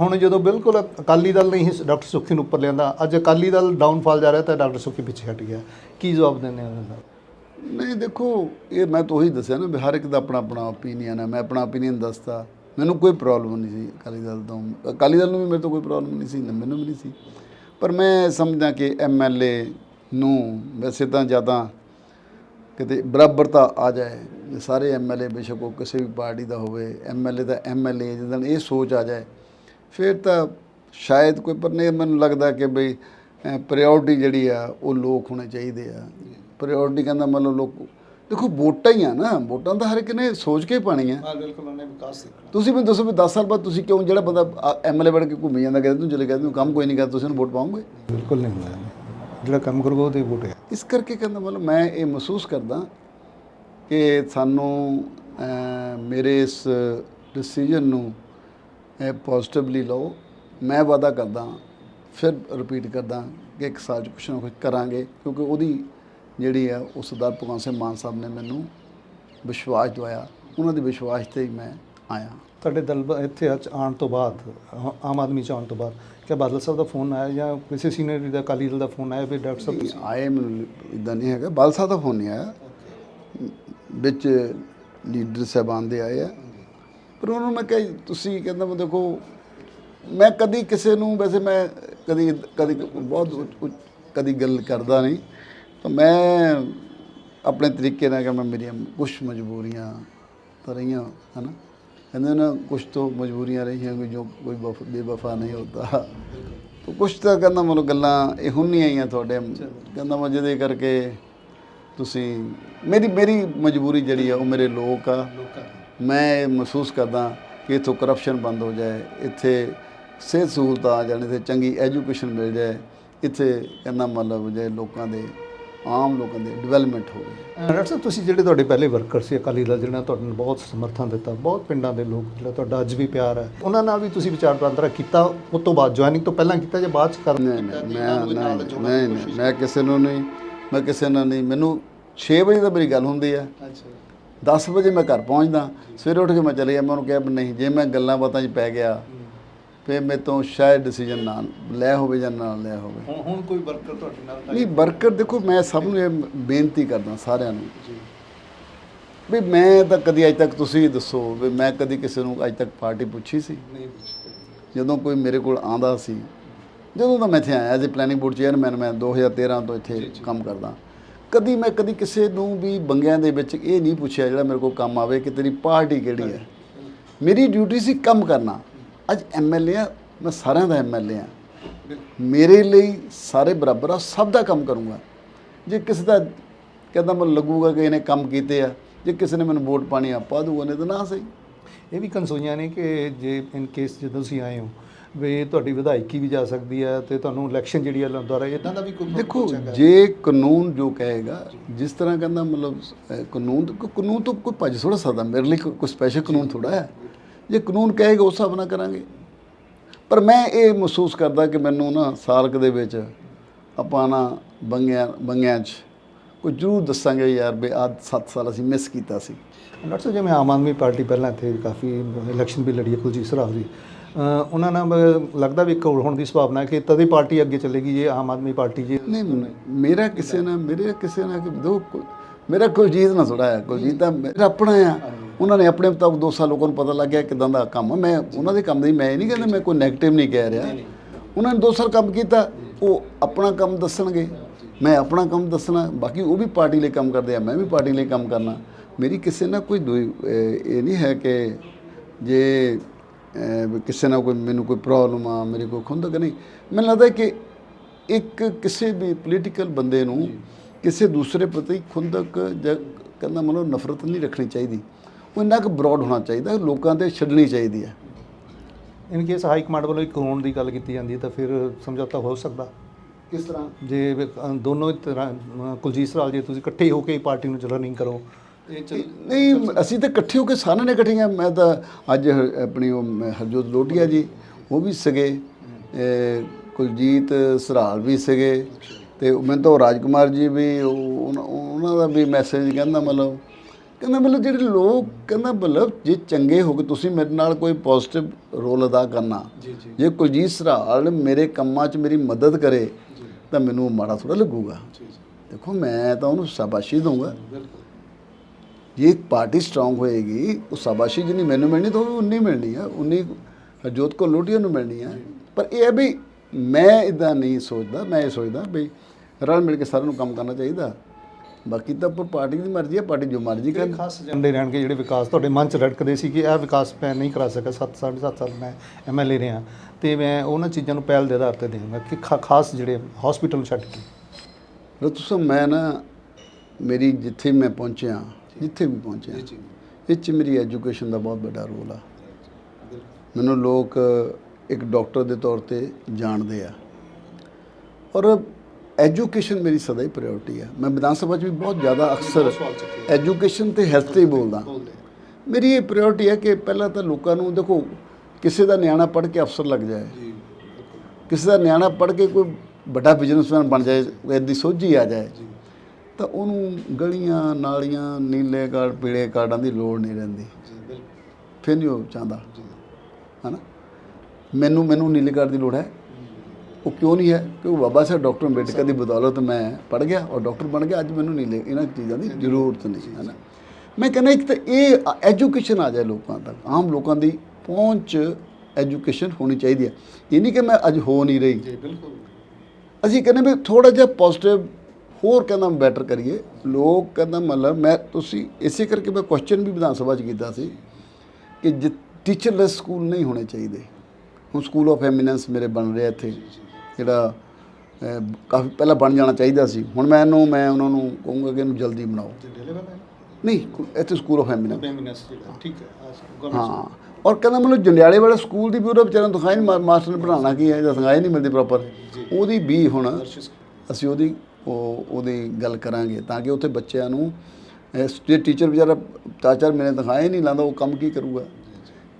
ਹੁਣ ਜਦੋਂ ਬਿਲਕੁਲ ਅਕਾਲੀ ਦਲ ਨੇ ਹੀ ਡਾਕਟਰ ਸੁੱਖੀ ਨੂੰ ਉੱਪਰ ਲਿਆਂਦਾ, ਅੱਜ ਅਕਾਲੀ ਦਲ ਡਾਊਨਫਾਲ ਜਾ ਰਿਹਾ ਤਾਂ ਡਾਕਟਰ ਸੁੱਖੀ ਪਿੱਛੇ ਹਟ ਗਿਆ। ਕੀ ਜਵਾਬ ਦਿੰਦੇ ਉਹਨਾਂ ਦਾ? ਨਹੀਂ, ਦੇਖੋ, ਇਹ ਮੈਂ ਤਾਂ ਉਹੀ ਦੱਸਿਆ ਨਾ ਵੀ ਹਰ ਇੱਕ ਦਾ ਆਪਣਾ ਆਪਣਾ ਓਪੀਨੀਅਨ ਹੈ ਮੈਂ ਆਪਣਾ ਓਪੀਨੀਅਨ ਦੱਸਦਾ ਮੈਨੂੰ ਕੋਈ ਪ੍ਰੋਬਲਮ ਨਹੀਂ ਸੀ ਅਕਾਲੀ ਦਲ ਤੋਂ, ਅਕਾਲੀ ਦਲ ਨੂੰ ਵੀ ਮੇਰੇ ਤੋਂ ਕੋਈ ਪ੍ਰੋਬਲਮ ਨਹੀਂ ਸੀ ਮੈਨੂੰ ਵੀ ਨਹੀਂ ਸੀ। ਪਰ ਮੈਂ ਸਮਝਦਾ ਕਿ ਐਮਐਲਏ ਨੂੰ ਵੈਸੇ ਤਾਂ ਜ਼ਿਆਦਾ ਕਿਤੇ ਬਰਾਬਰਤਾ ਆ ਜਾਏ ਵੀ ਸਾਰੇ ਐਮਐਲਏ ਬੇਸ਼ੱਕ ਉਹ ਕਿਸੇ ਵੀ ਪਾਰਟੀ ਦਾ ਹੋਵੇ ਐਮਐਲਏ ਦਾ ਐਮਐਲਏ ਜਦੋਂ ਇਹ ਸੋਚ ਆ ਜਾਏ, ਫਿਰ ਤਾਂ ਸ਼ਾਇਦ ਕੋਈ, ਪਰ ਨਹੀਂ, ਮੈਨੂੰ ਲੱਗਦਾ ਕਿ ਬਈ ਪ੍ਰਾਇੋਰਟੀ ਜਿਹੜੀ ਆ, ਉਹ ਲੋਕ ਹੋਣੇ ਚਾਹੀਦੇ ਆ। ਪ੍ਰਾਇੋਰਟੀ ਕਹਿੰਦਾ ਮਤਲਬ ਲੋਕ ਦੇਖੋ ਵੋਟਾਂ ਹੀ ਆ ਨਾ ਵੋਟਾਂ ਤਾਂ ਹਰ ਇੱਕ ਨੇ ਸੋਚ ਕੇ ਪਾਣੀ ਆ ਹਾਂ ਬਿਲਕੁਲ ਉਹਨੇ ਵਿਕਾਸ ਦੇਖਣਾ। ਤੁਸੀਂ ਮੈਨੂੰ ਦੱਸੋ ਵੀ 10 ਸਾਲ ਬਾਅਦ ਤੁਸੀਂ ਕਿਉਂ ਜਿਹੜਾ ਬੰਦਾ ਐਮਐਲਏ ਬਣ ਕੇ ਘੁੰਮੀ ਜਾਂਦਾ ਕਹਿੰਦੇ ਤੂੰ ਚਲੇ ਗਿਆ ਤੂੰ ਕੰਮ ਕੋਈ ਨਹੀਂ ਕਰਦਾ ਤੁਸੀਂ ਉਹਨੂੰ ਵੋਟ ਪਾਉਂਗੇ ਬਿਲਕੁਲ ਨਹੀਂ ਹੁੰਦਾ ਜਿਹੜਾ ਕੰਮ ਕਰੂਗਾ ਉਹਦੇ ਵੋਟ ਹੈ। ਇਸ ਕਰਕੇ ਕਹਿੰਦਾ ਮਤਲਬ ਮੈਂ ਇਹ ਮਹਿਸੂਸ ਕਰਦਾ ਕਿ ਸਾਨੂੰ ਮੇਰੇ ਇਸ ਡਿਸੀਜਨ ਨੂੰ ਪੋਜ਼ਿਟਿਵਲੀ ਲਓ। ਮੈਂ ਵਾਅਦਾ ਕਰਦਾ ਫਿਰ ਰਿਪੀਟ ਕਰਦਾ ਕਿ ਇੱਕ ਸਾਲ ਚ ਕੁਛ ਨਾ ਕੁਛ ਕਰਾਂਗੇ ਕਿਉਂਕਿ ਉਹਦੀ ਜਿਹੜੀ ਆ ਉਹ ਸਰਦਾਰ ਭਗਵੰਤ ਸਿੰਘ ਮਾਨ ਸਾਹਿਬ ਨੇ ਮੈਨੂੰ ਵਿਸ਼ਵਾਸ ਦਵਾਇਆ। ਉਹਨਾਂ ਦੇ ਵਿਸ਼ਵਾਸ ਤੇ ਹੀ ਮੈਂ ਆਇਆ। ਤੁਹਾਡੇ ਦਲ ਇੱਥੇ ਆਉਣ ਤੋਂ ਬਾਅਦ ਆਮ ਆਦਮੀ ਚ ਆਉਣ ਤੋਂ ਬਾਅਦ ਕਿ ਬਾਦਲ ਸਾਹਿਬ ਦਾ ਫੋਨ ਆਇਆ ਜਾਂ ਕਿਸੇ ਸੀਨੀਅਰ ਦਾ ਅਕਾਲੀ ਦਲ ਦਾ ਫੋਨ ਆਇਆ ਵੀ ਡਾਕਟਰ ਸਾਹਿਬ ਆਏ ਮੈਨੂੰ ਇਦਾਂ ਨਹੀਂ ਹੈਗਾ। ਬਾਲ ਸਾਹਿਬ ਦਾ ਫੋਨ ਨਹੀਂ ਆਇਆ। ਵਿੱਚ ਲੀਡਰ ਸਾਹਿਬਾਨ ਦੇ ਆਏ ਆ। ਪਰ ਉਹਨਾਂ ਨੂੰ ਮੈਂ ਕਿਹਾ ਤੁਸੀਂ ਕਹਿੰਦਾ ਮੈਂ ਦੇਖੋ ਮੈਂ ਕਦੀ ਕਿਸੇ ਨੂੰ ਵੈਸੇ ਮੈਂ ਕਦੀ ਕਦੀ ਬਹੁਤ ਕਦੀ ਗੱਲ ਕਰਦਾ ਨਹੀਂ। ਤਾਂ ਮੈਂ ਆਪਣੇ ਤਰੀਕੇ ਨਾਲ ਕਿ ਮੈਂ ਮੇਰੀਆਂ ਕੁਝ ਮਜਬੂਰੀਆਂ ਤਾਂ ਰਹੀਆਂ, ਹਨਾ? ਕਹਿੰਦੇ ਨਾ ਕੁਝ ਤੋਂ ਮਜਬੂਰੀਆਂ ਰਹੀਆਂ ਕਿ ਜੋ, ਕੋਈ ਵਫ- ਬੇਵਫਾ ਨਹੀਂ ਹੁੰਦਾ। ਤਾਂ ਕੁਝ ਤਾਂ ਕਹਿੰਦਾ ਮਤਲਬ ਗੱਲਾਂ ਇਹ ਹੁੰਦੀਆਂ ਹੀ ਆ ਤੁਹਾਡੇ। ਕਹਿੰਦਾ ਮੈਂ ਜਿਹਦੇ ਕਰਕੇ ਤੁਸੀਂ, ਮੇਰੀ ਮੇਰੀ ਮਜਬੂਰੀ ਜਿਹੜੀ ਆ, ਉਹ ਮੇਰੇ ਲੋਕ ਆ। ਮੈਂ ਇਹ ਮਹਿਸੂਸ ਕਰਦਾ ਕਿ ਇੱਥੋਂ ਕਰਪਸ਼ਨ ਬੰਦ ਹੋ ਜਾਏ, ਇੱਥੇ ਸਿਹਤ ਸਹੂਲਤਾਂ ਆ ਜਾਣ ਇੱਥੇ ਚੰਗੀ ਐਜੂਕੇਸ਼ਨ ਮਿਲ ਜਾਏ, ਇੱਥੇ ਕਹਿੰਦਾ ਮਤਲਬ ਜੇ ਲੋਕਾਂ ਦੇ ਆਮ ਲੋਕਾਂ ਦੇ ਡਿਵੈਲਪਮੈਂਟ ਹੋਵੇ ਅਹ ਡਾਕਟਰ ਸਾਹਿਬ ਤੁਸੀਂ ਜਿਹੜੇ ਤੁਹਾਡੇ ਪਹਿਲੇ ਵਰਕਰ ਸੀ ਅਕਾਲੀ ਦਲ ਜਿਹਨਾਂ ਨੇ ਤੁਹਾਨੂੰ ਬਹੁਤ ਸਮਰਥਨ ਦਿੱਤਾ ਬਹੁਤ ਪਿੰਡਾਂ ਦੇ ਲੋਕ ਜਿਹੜਾ ਤੁਹਾਡਾ ਅੱਜ ਵੀ ਪਿਆਰ ਹੈ ਉਹਨਾਂ ਨਾਲ ਵੀ ਤੁਸੀਂ ਵਿਚਾਰ ਵਟਾਂਦਰਾ ਕੀਤਾ ਉਸ ਤੋਂ ਬਾਅਦ ਜੁਆਇਨਿੰਗ ਤੋਂ ਪਹਿਲਾਂ ਕੀਤਾ ਜਾਂ ਬਾਅਦ ਚ ਕਰ ਨਹੀਂ ਨਹੀਂ ਮੈਂ ਨਹੀਂ ਮੈਂ ਕਿਸੇ ਨੂੰ ਨਹੀਂ ਮੈਂ ਕਿਸੇ ਨਾਲ ਨਹੀਂ ਮੈਨੂੰ 6 ਵਜੇ ਤਾਂ ਮੇਰੀ ਗੱਲ ਹੁੰਦੀ ਆ ਅੱਛਾ। 10 ਵਜੇ ਮੈਂ ਘਰ ਪਹੁੰਚਦਾ ਸਵੇਰੇ ਉੱਠ ਕੇ ਮੈਂ ਚਲੇ ਗਿਆ ਮੈਂ ਉਹਨੂੰ ਕਿਹਾ ਨਹੀਂ ਜੇ ਮੈਂ ਗੱਲਾਂ ਬਾਤਾਂ 'ਚ ਪੈ ਗਿਆ ਫਿਰ ਮੇਰੇ ਤੋਂ ਸ਼ਾਇਦ ਡਿਸੀਜਨ ਨਾ ਲੈ ਹੋਵੇ ਜਾਂ ਨਾ ਲੈ ਹੋਵੇ। ਹੁਣ ਹੁਣ ਕੋਈ ਵਰਕਰ ਤੁਹਾਡੇ ਨਾਲ ਨਹੀਂ ਵਰਕਰ ਦੇਖੋ ਮੈਂ ਸਭ ਨੂੰ ਇਹ ਬੇਨਤੀ ਕਰਦਾ ਸਾਰਿਆਂ ਨੂੰ। ਵੀ ਮੈਂ ਤਾਂ ਕਦੀ ਅਜ ਤੱਕ ਤੁਸੀਂ ਦੱਸੋ ਵੀ ਮੈਂ ਕਦੀ ਕਿਸੇ ਨੂੰ ਅਜ ਤੱਕ ਪਾਰਟੀ ਪੁੱਛੀ ਸੀ? ਨਹੀਂ ਜਦੋਂ ਕੋਈ ਮੇਰੇ ਕੋਲ ਆਂਦਾ ਸੀ ਜਦੋਂ ਦਾ ਮੈਂ ਇੱਥੇ ਆਇਆ as a planning board chairman ਮੈਂ 2013 ਤੋਂ ਇੱਥੇ ਕੰਮ ਕਰਦਾ। ਕਦੀ ਮੈਂ ਕਦੀ ਕਿਸੇ ਨੂੰ ਵੀ ਬੰਗਿਆਂ ਦੇ ਵਿੱਚ ਇਹ ਨਹੀਂ ਪੁੱਛਿਆ ਜਿਹੜਾ ਮੇਰੇ ਕੋਲ ਕੰਮ ਆਵੇ ਕਿ ਤੇਰੀ ਪਾਰਟੀ ਕਿਹੜੀ ਹੈ? ਮੇਰੀ ਡਿਊਟੀ ਸੀ ਕੰਮ ਕਰਨਾ। ਅੱਜ ਐਮਐਲਏ ਆ ਮੈਂ ਸਾਰਿਆਂ ਦਾ ਐਮਐਲਏ ਆ। ਮੇਰੇ ਲਈ ਸਾਰੇ ਬਰਾਬਰ ਆ ਸਭ ਦਾ ਕੰਮ ਕਰੂੰਗਾ। ਜੇ ਕਿਸੇ ਦਾ ਕਹਿੰਦਾ ਮੈਨੂੰ ਲੱਗੂਗਾ ਕਿ ਇਹਨੇ ਕੰਮ ਕੀਤੇ ਆ ਜੇ ਕਿਸੇ ਨੇ ਮੈਨੂੰ ਵੋਟ ਪਾਣੀ ਆ ਪਾ ਦੂਗਾ ਨਹੀਂ ਤਾਂ ਨਾ ਸਹੀ। ਇਹ ਵੀ ਕਨਸੋਈਆਂ ਨੇ ਕਿ ਜੇ ਇਨ ਕੇਸ ਜਦੋਂ ਤੁਸੀਂ ਆਏ ਹੋ ਵੀ ਤੁਹਾਡੀ ਵਿਧਾਇਕੀ ਵੀ ਜਾ ਸਕਦੀ ਹੈ ਤੇ ਤੁਹਾਨੂੰ ਇਲੈਕਸ਼ਨ ਜਿਹੜੀ ਹੈ ਦੁਆਰਾ ਇਦਾਂ ਦਾ ਵੀ ਕੋਈ ਦੇਖੋ ਜੇ ਕਾਨੂੰਨ ਜੋ ਕਹੇਗਾ ਜਿਸ ਤਰ੍ਹਾਂ ਕਹਿੰਦਾ ਮਤਲਬ ਕਾਨੂੰਨ ਕਾਨੂੰਨ ਤੋਂ ਕੋਈ ਭੱਜ ਥੋੜਾ ਸਕਦਾ ਮੇਰੇ ਲਈ ਕੋਈ ਕੋਈ ਸਪੈਸ਼ਲ ਕਾਨੂੰਨ ਥੋੜਾ ਹੈ। ਜੇ ਕਾਨੂੰਨ ਕਹੇਗਾ ਉਸ ਹਿਸਾਬ ਨਾਲ ਕਰਾਂਗੇ। ਪਰ ਮੈਂ ਇਹ ਮਹਿਸੂਸ ਕਰਦਾ ਕਿ ਮੈਨੂੰ ਨਾ ਸਾਲਕ ਦੇ ਵਿੱਚ ਆਪਾਂ ਨਾ ਬੰਗਿਆਂ ਬੰਗਿਆਂ 'ਚ ਕੋਈ ਜ਼ਰੂਰ ਦੱਸਾਂਗੇ ਯਾਰ ਵੀ ਆਹ 7 ਸਾਲ ਅਸੀਂ ਮਿਸ ਕੀਤਾ ਸੀ। ਡਾਕਟਰ ਸਾਹਿਬ ਜਿਵੇਂ ਆਮ ਆਦਮੀ ਪਾਰਟੀ ਪਹਿਲਾਂ ਇੱਥੇ ਕਾਫੀ ਇਲੈਕਸ਼ਨ ਵੀ ਲੜੀ ਹੈ ਕੁਲਜੀਤ ਜੀ ਅਹ ਉਹਨਾਂ ਨਾਲ ਬ- ਲੱਗਦਾ ਵੀ ਇੱਕ ਹੋਣ ਦੀ ਸੰਭਾਵਨਾ ਹੈ ਕਿ ਤਦੇ ਪਾਰਟੀ ਅੱਗੇ ਚੱਲੇਗੀ ਜੇ ਆਮ ਆਦਮੀ ਪਾਰਟੀ ਜੇ ਨਹੀਂ ਮੇਰਾ ਕਿਸੇ ਨਾਲ ਮੇਰੇ ਕਿਸੇ ਨਾਲ ਕਿ ਦੋ ਮੇਰਾ ਕੁਲਜੀਤ ਨਾ ਥੋੜਾ ਹੈ ਕੁਲਜੀਤ ਤਾਂ ਮੇਰਾ ਆਪਣਾ ਆ। ਉਹਨਾਂ ਨੇ ਆਪਣੇ ਮੁਤਾਬਕ ਦੋ ਸਾਲ ਲੋਕਾਂ ਨੂੰ ਪਤਾ ਲੱਗ ਗਿਆ ਕਿਦਾਂ ਦਾ ਕੰਮ ਆ। ਮੈਂ ਉਹਨਾਂ ਦੇ ਕੰਮ ਦੀ ਮੈਂ ਇਹ ਨਹੀਂ ਕਹਿੰਦਾ ਮੈਂ ਕੋਈ 네ਗੇਟਿਵ ਨਹੀਂ ਕਹਿ ਰਿਹਾ। ਉਹਨਾਂ ਨੇ ਦੋ ਸਾਲ ਕੰਮ ਕੀਤਾ ਉਹ ਆਪਣਾ ਕੰਮ ਦੱਸਣਗੇ। ਮੈਂ ਆਪਣਾ ਕੰਮ ਦੱਸਣਾ ਬਾਕੀ ਉਹ ਵੀ ਪਾਰਟੀ ਲਈ ਕੰਮ ਕਰਦੇ ਆ ਮੈਂ ਵੀ ਪਾਰਟੀ ਲਈ ਕੰਮ ਕਰਨਾ। ਮੇਰੀ ਕਿਸੇ ਨਾਲ ਕੋਈ ਦੂਈ ਅਹ ਇਹ ਨਹੀਂ ਹੈ ਕਿ ਜੇ ਅਹ ਵੀ ਕਿਸੇ ਨਾਲ ਕੋਈ ਮੈਨੂੰ ਕੋਈ ਪ੍ਰੋਬਲਮ ਆ ਮੇਰੇ ਕੋਈ ਖੁੰਦਕ ਨਹੀਂ। ਮੈਨੂੰ ਲੱਗਦਾ ਕਿ ਇੱਕ ਕਿਸੇ ਵੀ ਪੋਲੀਟੀਕਲ ਬੰਦੇ ਨੂੰ ਕਿਸੇ ਦੂਸਰੇ ਪ੍ਰਤੀ ਖੁੰਦਕ ਜਾਂ ਕਹਿੰਦਾ ਮਨੋ ਨਫ਼ਰਤ ਨਹੀਂ ਰੱਖਣੀ ਚਾਹੀਦੀ। ਉਹ ਇੰਨਾ ਕੁ ਬਰੋਡ ਹੋਣਾ ਚਾਹੀਦਾ ਲੋਕਾਂ ਤੇ ਛੱਡਣੀ ਚਾਹੀਦੀ ਹੈ। ਇਨ ਕੇਸ ਹਾਈ ਕਮਾਂਡ ਵੱਲੋਂ ਇੱਕ ਹੋਣ ਦੀ ਗੱਲ ਕੀਤੀ ਜਾਂਦੀ ਹੈ ਤਾਂ ਫਿਰ ਸਮਝੌਤਾ ਹੋ ਸਕਦਾ। ਕਿਸ ਤਰ੍ਹਾਂ? ਜੇ ਵੀ, ਅ, ਦੋਨੋਂ ਹੀ ਤਰ੍ਹਾਂ ਅ, ਕੁਲਜੀਤ ਸਰਾਵ ਜੇ ਤੁਸੀਂ ਇਕੱਠੇ ਹੋ ਕੇ ਪਾਰਟੀ ਨੂੰ ਚਲੋ ਨਹੀਂ ਕਰੋ। ਇਹ ਚੱਲ ਨਹੀਂ ਅਸੀਂ ਤਾਂ ਇਕੱਠੇ ਹੋ ਕੇ ਸਾਰਿਆਂ ਨੇ ਇਕੱਠੀਆਂ ਮੈਂ ਤਾਂ ਅੱਜ ਹ- ਆਪਣੀ ਉਹ ਮੈਂ ਹਰਜੋਤ ਲੋਟੀਆ ਜੀ ਉਹ ਵੀ ਸੀਗੇ ਕੁਲਜੀਤ ਸਰਾਲ ਵੀ ਸੀਗੇ ਤੇ ਮੈਨੂੰ ਤਾਂ ਉਹ ਰਾਜਕੁਮਾਰ ਜੀ ਵੀ ਉਹ- ਉਹਨਾਂ ਉਹਨਾਂ ਦਾ ਵੀ ਮੈਸੇਜ ਕਹਿੰਦਾ ਮਤਲਬ ਕਹਿੰਦਾ ਮਤਲਬ ਜਿਹੜੇ ਲੋਕ ਕਹਿੰਦਾ ਮਤਲਬ ਜੇ ਚੰਗੇ ਹੋ ਕੇ ਤੁਸੀਂ ਮੇਰੇ ਨਾਲ ਕੋਈ ਪੋਜ਼ਿਟਿਵ ਰੋਲ ਅਦਾ ਕਰਨਾ। ਜੀ ਕੁਲਜੀਤ ਸਰਾਲ ਮੇਰੇ ਕੰਮਾਂ 'ਚ ਮੇਰੀ ਮਦਦ ਕਰੇ ਤਾਂ ਮੈਨੂੰ ਮਾੜਾ ਥੋੜਾ ਲੱਗੂਗਾ। ਦੇਖੋ ਮੈਂ ਤਾਂ ਉਹਨੂੰ ਸ਼ਾਬਾਸ਼ੀ ਦਊਂਗਾ। ਜੇ ਇੱਕ ਪਾਰਟੀ ਸਟਰੋਂਗ ਹੋਏਗੀ ਉਹ ਸ਼ਾਬਾਸ਼ੀ ਜਿੰਨੀ ਮੈਨੂੰ ਮਿਲਣੀ ਤਾਂ ਉਹ ਉਨੀ ਮਿਲਣੀ ਆ। ਉਨੀ ਹਰਜੋਤ ਕੋ ਲੋਟੀਆਂ ਨੂੰ ਮਿਲਣੀ ਆ। ਪਰ ਇਹ ਹੈ ਵੀ ਮੈਂ ਇਦਾਂ ਨਹੀਂ ਸੋਚਦਾ ਮੈਂ ਇਹ ਸੋਚਦਾ ਵੀ ਰਲ ਮਿਲ ਕੇ ਸਾਰਿਆਂ ਨੂੰ ਕੰਮ ਕਰਨਾ ਚਾਹੀਦਾ। ਬਾਕੀ ਤਾਂ ਪਰ ਪਾਰਟੀ ਦੀ ਮਰਜ਼ੀ ਹੈ ਪਾਰਟੀ ਜੋ ਮਰਜ਼ੀ ਕਰਨ ਖਾਸ ਏਜੰਡੇ ਰਹਿਣਗੇ ਜਿਹੜੇ ਵਿਕਾਸ ਤੁਹਾਡੇ ਮਨ 'ਚ ਰੜਕਦੇ ਸੀ ਕਿ ਇਹ ਵਿਕਾਸ ਮੈਂ ਨਹੀਂ ਕਰਾ ਸਕਿਆ 7 ਸਾਢੇ ਸੱਤ ਸਾਲ ਮੈਂ ਐਮਐਲਏ ਰਿਹਾ ਤੇ ਮੈਂ ਉਹਨਾਂ ਚੀਜ਼ਾਂ ਨੂੰ ਪਹਿਲ ਦੇ ਆਧਾਰ ਤੇ ਦੇਵਾਂਗਾ ਕਿ ਖਾਸ ਜਿਹੜੇ ਹਸਪੀਟਲ ਛੱਡ ਕੇ। ਰਤੂ ਸਾਹਿਬ ਮੈਂ ਨਾ ਮੇਰੀ ਜਿੱਥੇ ਮੈਂ ਪਹੁੰਚਿਆ ਜਿੱਥੇ ਵੀ ਪਹੁੰਚਿਆ ਇਹ 'ਚ ਮੇਰੀ ਐਜੂਕੇਸ਼ਨ ਦਾ ਬਹੁਤ ਵੱਡਾ ਰੋਲ ਆ। ਮੈਨੂੰ ਲੋਕ ਇੱਕ ਡਾਕਟਰ ਦੇ ਤੌਰ ਤੇ ਜਾਣਦੇ ਆ। ਔਰ ਐਜੂਕੇਸ਼ਨ ਮੇਰੀ ਸਦਾ ਹੀ ਪ੍ਰਾਇੋਰਟੀ ਆ ਮੈਂ ਵਿਧਾਨ ਸਭਾ 'ਚ ਵੀ ਬਹੁਤ ਜ਼ਿਆਦਾ ਅਕਸਰ ਐਜੂਕੇਸ਼ਨ ਤੇ ਹੈਲਥ ਤੇ ਹੀ ਬੋਲਦਾ। ਮੇਰੀ ਇਹ ਪ੍ਰਾਇੋਰਟੀ ਹੈ ਕਿ ਪਹਿਲਾਂ ਤਾਂ ਲੋਕਾਂ ਨੂੰ ਦੇਖੋ ਕਿਸੇ ਦਾ ਨਿਆਣਾ ਪੜ੍ਹ ਕੇ ਅਫਸਰ ਲੱਗ ਜਾਏ। ਕਿਸੇ ਦਾ ਨਿਆਣਾ ਪੜ੍ਹ ਕੇ ਕੋਈ ਵੱਡਾ ਬਿਜ਼ਨਸਮੈਨ ਬਣ ਜਾਏ ਐਦੀ ਸੋਝੀ ਆ ਜਾਏ ਤਾਂ ਉਹਨੂੰ ਗਲੀਆਂ ਨਾਲੀਆਂ ਨੀਲੇ ਕਾਰਡ ਪੀਲੇ ਕਾਰਡਾਂ ਦੀ ਲੋੜ ਨਹੀਂ ਰਹਿੰਦੀ। ਫਿਰ ਨਹੀਂ ਉਹ ਚਾਹੁੰਦਾ। ਹਨਾ? ਮੈਨੂੰ ਮੈਨੂੰ ਨੀਲੇ ਕਾਰਡ ਦੀ ਲੋੜ ਹੈ। ਉਹ ਕਿਉਂ ਨਹੀਂ ਹੈ? ਕਿਉਂਕਿ ਬਾਬਾ ਸਾਹਿਬ ਡਾਕਟਰ ਅੰਬੇਡਕਰ ਦੀ ਬਦੌਲਤ ਮੈਂ ਪੜ ਗਿਆ ਔਰ ਡਾਕਟਰ ਬਣ ਗਿਆ। ਅੱਜ ਮੈਨੂੰ ਨੀਲੇ ਇਹਨਾਂ ਚੀਜ਼ਾਂ ਦੀ ਜ਼ਰੂਰਤ ਨਹੀਂ ਹੈ ਨਾ? ਮੈਂ ਕਹਿੰਦਾ ਇੱਕ ਤਾਂ ਇਹ ਐਜੂਕੇਸ਼ਨ ਆ ਜਾਏ ਲੋਕਾਂ ਤੱਕ। ਆਮ ਲੋਕਾਂ ਦੀ ਪਹੁੰਚ ਐਜੂਕੇਸ਼ਨ ਹੋਣੀ ਚਾਹੀਦੀ ਹੈ। ਇਹ ਨਹੀਂ ਕਿ ਮੈਂ ਅੱਜ ਹੋ ਨਹੀਂ ਰਹੀ। ਜੀ ਬਿਲਕੁਲ। ਅਸੀਂ ਕਹਿੰਦੇ ਵੀ ਥੋੜਾ ਜਿਹਾ ਪੋਜ਼ਿਟਿਵ ਹੋਰ ਕਹਿੰਦਾ ਬੈਟਰ ਕਰੀਏ। ਲੋਕ ਕਹਿੰਦਾ ਮਤਲਬ ਮੈਂ ਤੁਸੀਂ ਇਸੇ ਕਰਕੇ ਮੈਂ ਕੁਐਸਚਨ ਵੀ ਵਿਧਾਨ ਸਭਾ 'ਚ ਕੀਤਾ ਸੀ ਕਿ ਟੀਚਰਲੈਸ ਸਕੂਲ ਨਹੀਂ ਹੋਣੇ ਚਾਹੀਦੇ। ਹੁਣ ਸਕੂਲ ਆਫ ਐਮੀਨੈਂਸ ਮੇਰੇ ਬਣ ਰਿਹਾ ਇੱਥੇ। ਜਿਹੜਾ ਕਾਫੀ ਪਹਿਲਾਂ ਬਣ ਜਾਣਾ ਚਾਹੀਦਾ ਸੀ। ਹੁਣ ਮੈਂ ਇਹਨੂੰ ਮੈਂ ਉਹਨਾਂ ਨੂੰ ਕਹੂੰਗਾ ਕਿ ਇਹਨੂੰ ਜਲਦੀ ਬਣਾਓ। ਨਹੀਂ ਇੱਥੇ ਸਕੂਲ ਆਫ ਐਮੀਨੈਂਸ ਠੀਕ ਹੈ ਹਾਂ। ਔਰ ਕਹਿੰਦਾ ਮੈਨੂੰ ਜੰਡਿਆਲੇ ਵਾਲੇ ਸਕੂਲ ਦੀ ਵੀ ਉਹਦਾ ਵਿਚਾਰਿਆਂ ਨੂੰ ਦਿਖਾਈ ਨਹੀਂ ਮਾਸਟਰ ਨੇ ਪੜ੍ਹਾਉਣਾ ਕੀ ਹੈ ਜਾਂ ਦਿਖਾਈ ਨਹੀਂ ਮਿਲਦੀ ਪ੍ਰੋਪਰ ਉਹਦੀ ਵੀ ਹੁਣ ਅਸੀਂ ਉਹਦੀ ਉਹ ਉਹਦੀ ਗੱਲ ਕਰਾਂਗੇ ਤਾਂ ਕਿ ਉੱਥੇ ਬੱਚਿਆਂ ਨੂੰ ਜੇ ਟੀਚਰ ਵਿਚਾਰਾ ਚਾਰ ਚਾਰ ਮਹੀਨੇ ਦਿਖਾਏ ਨਹੀਂ ਲਾਂਦਾ ਉਹ ਕੰਮ ਕੀ ਕਰੂਗਾ।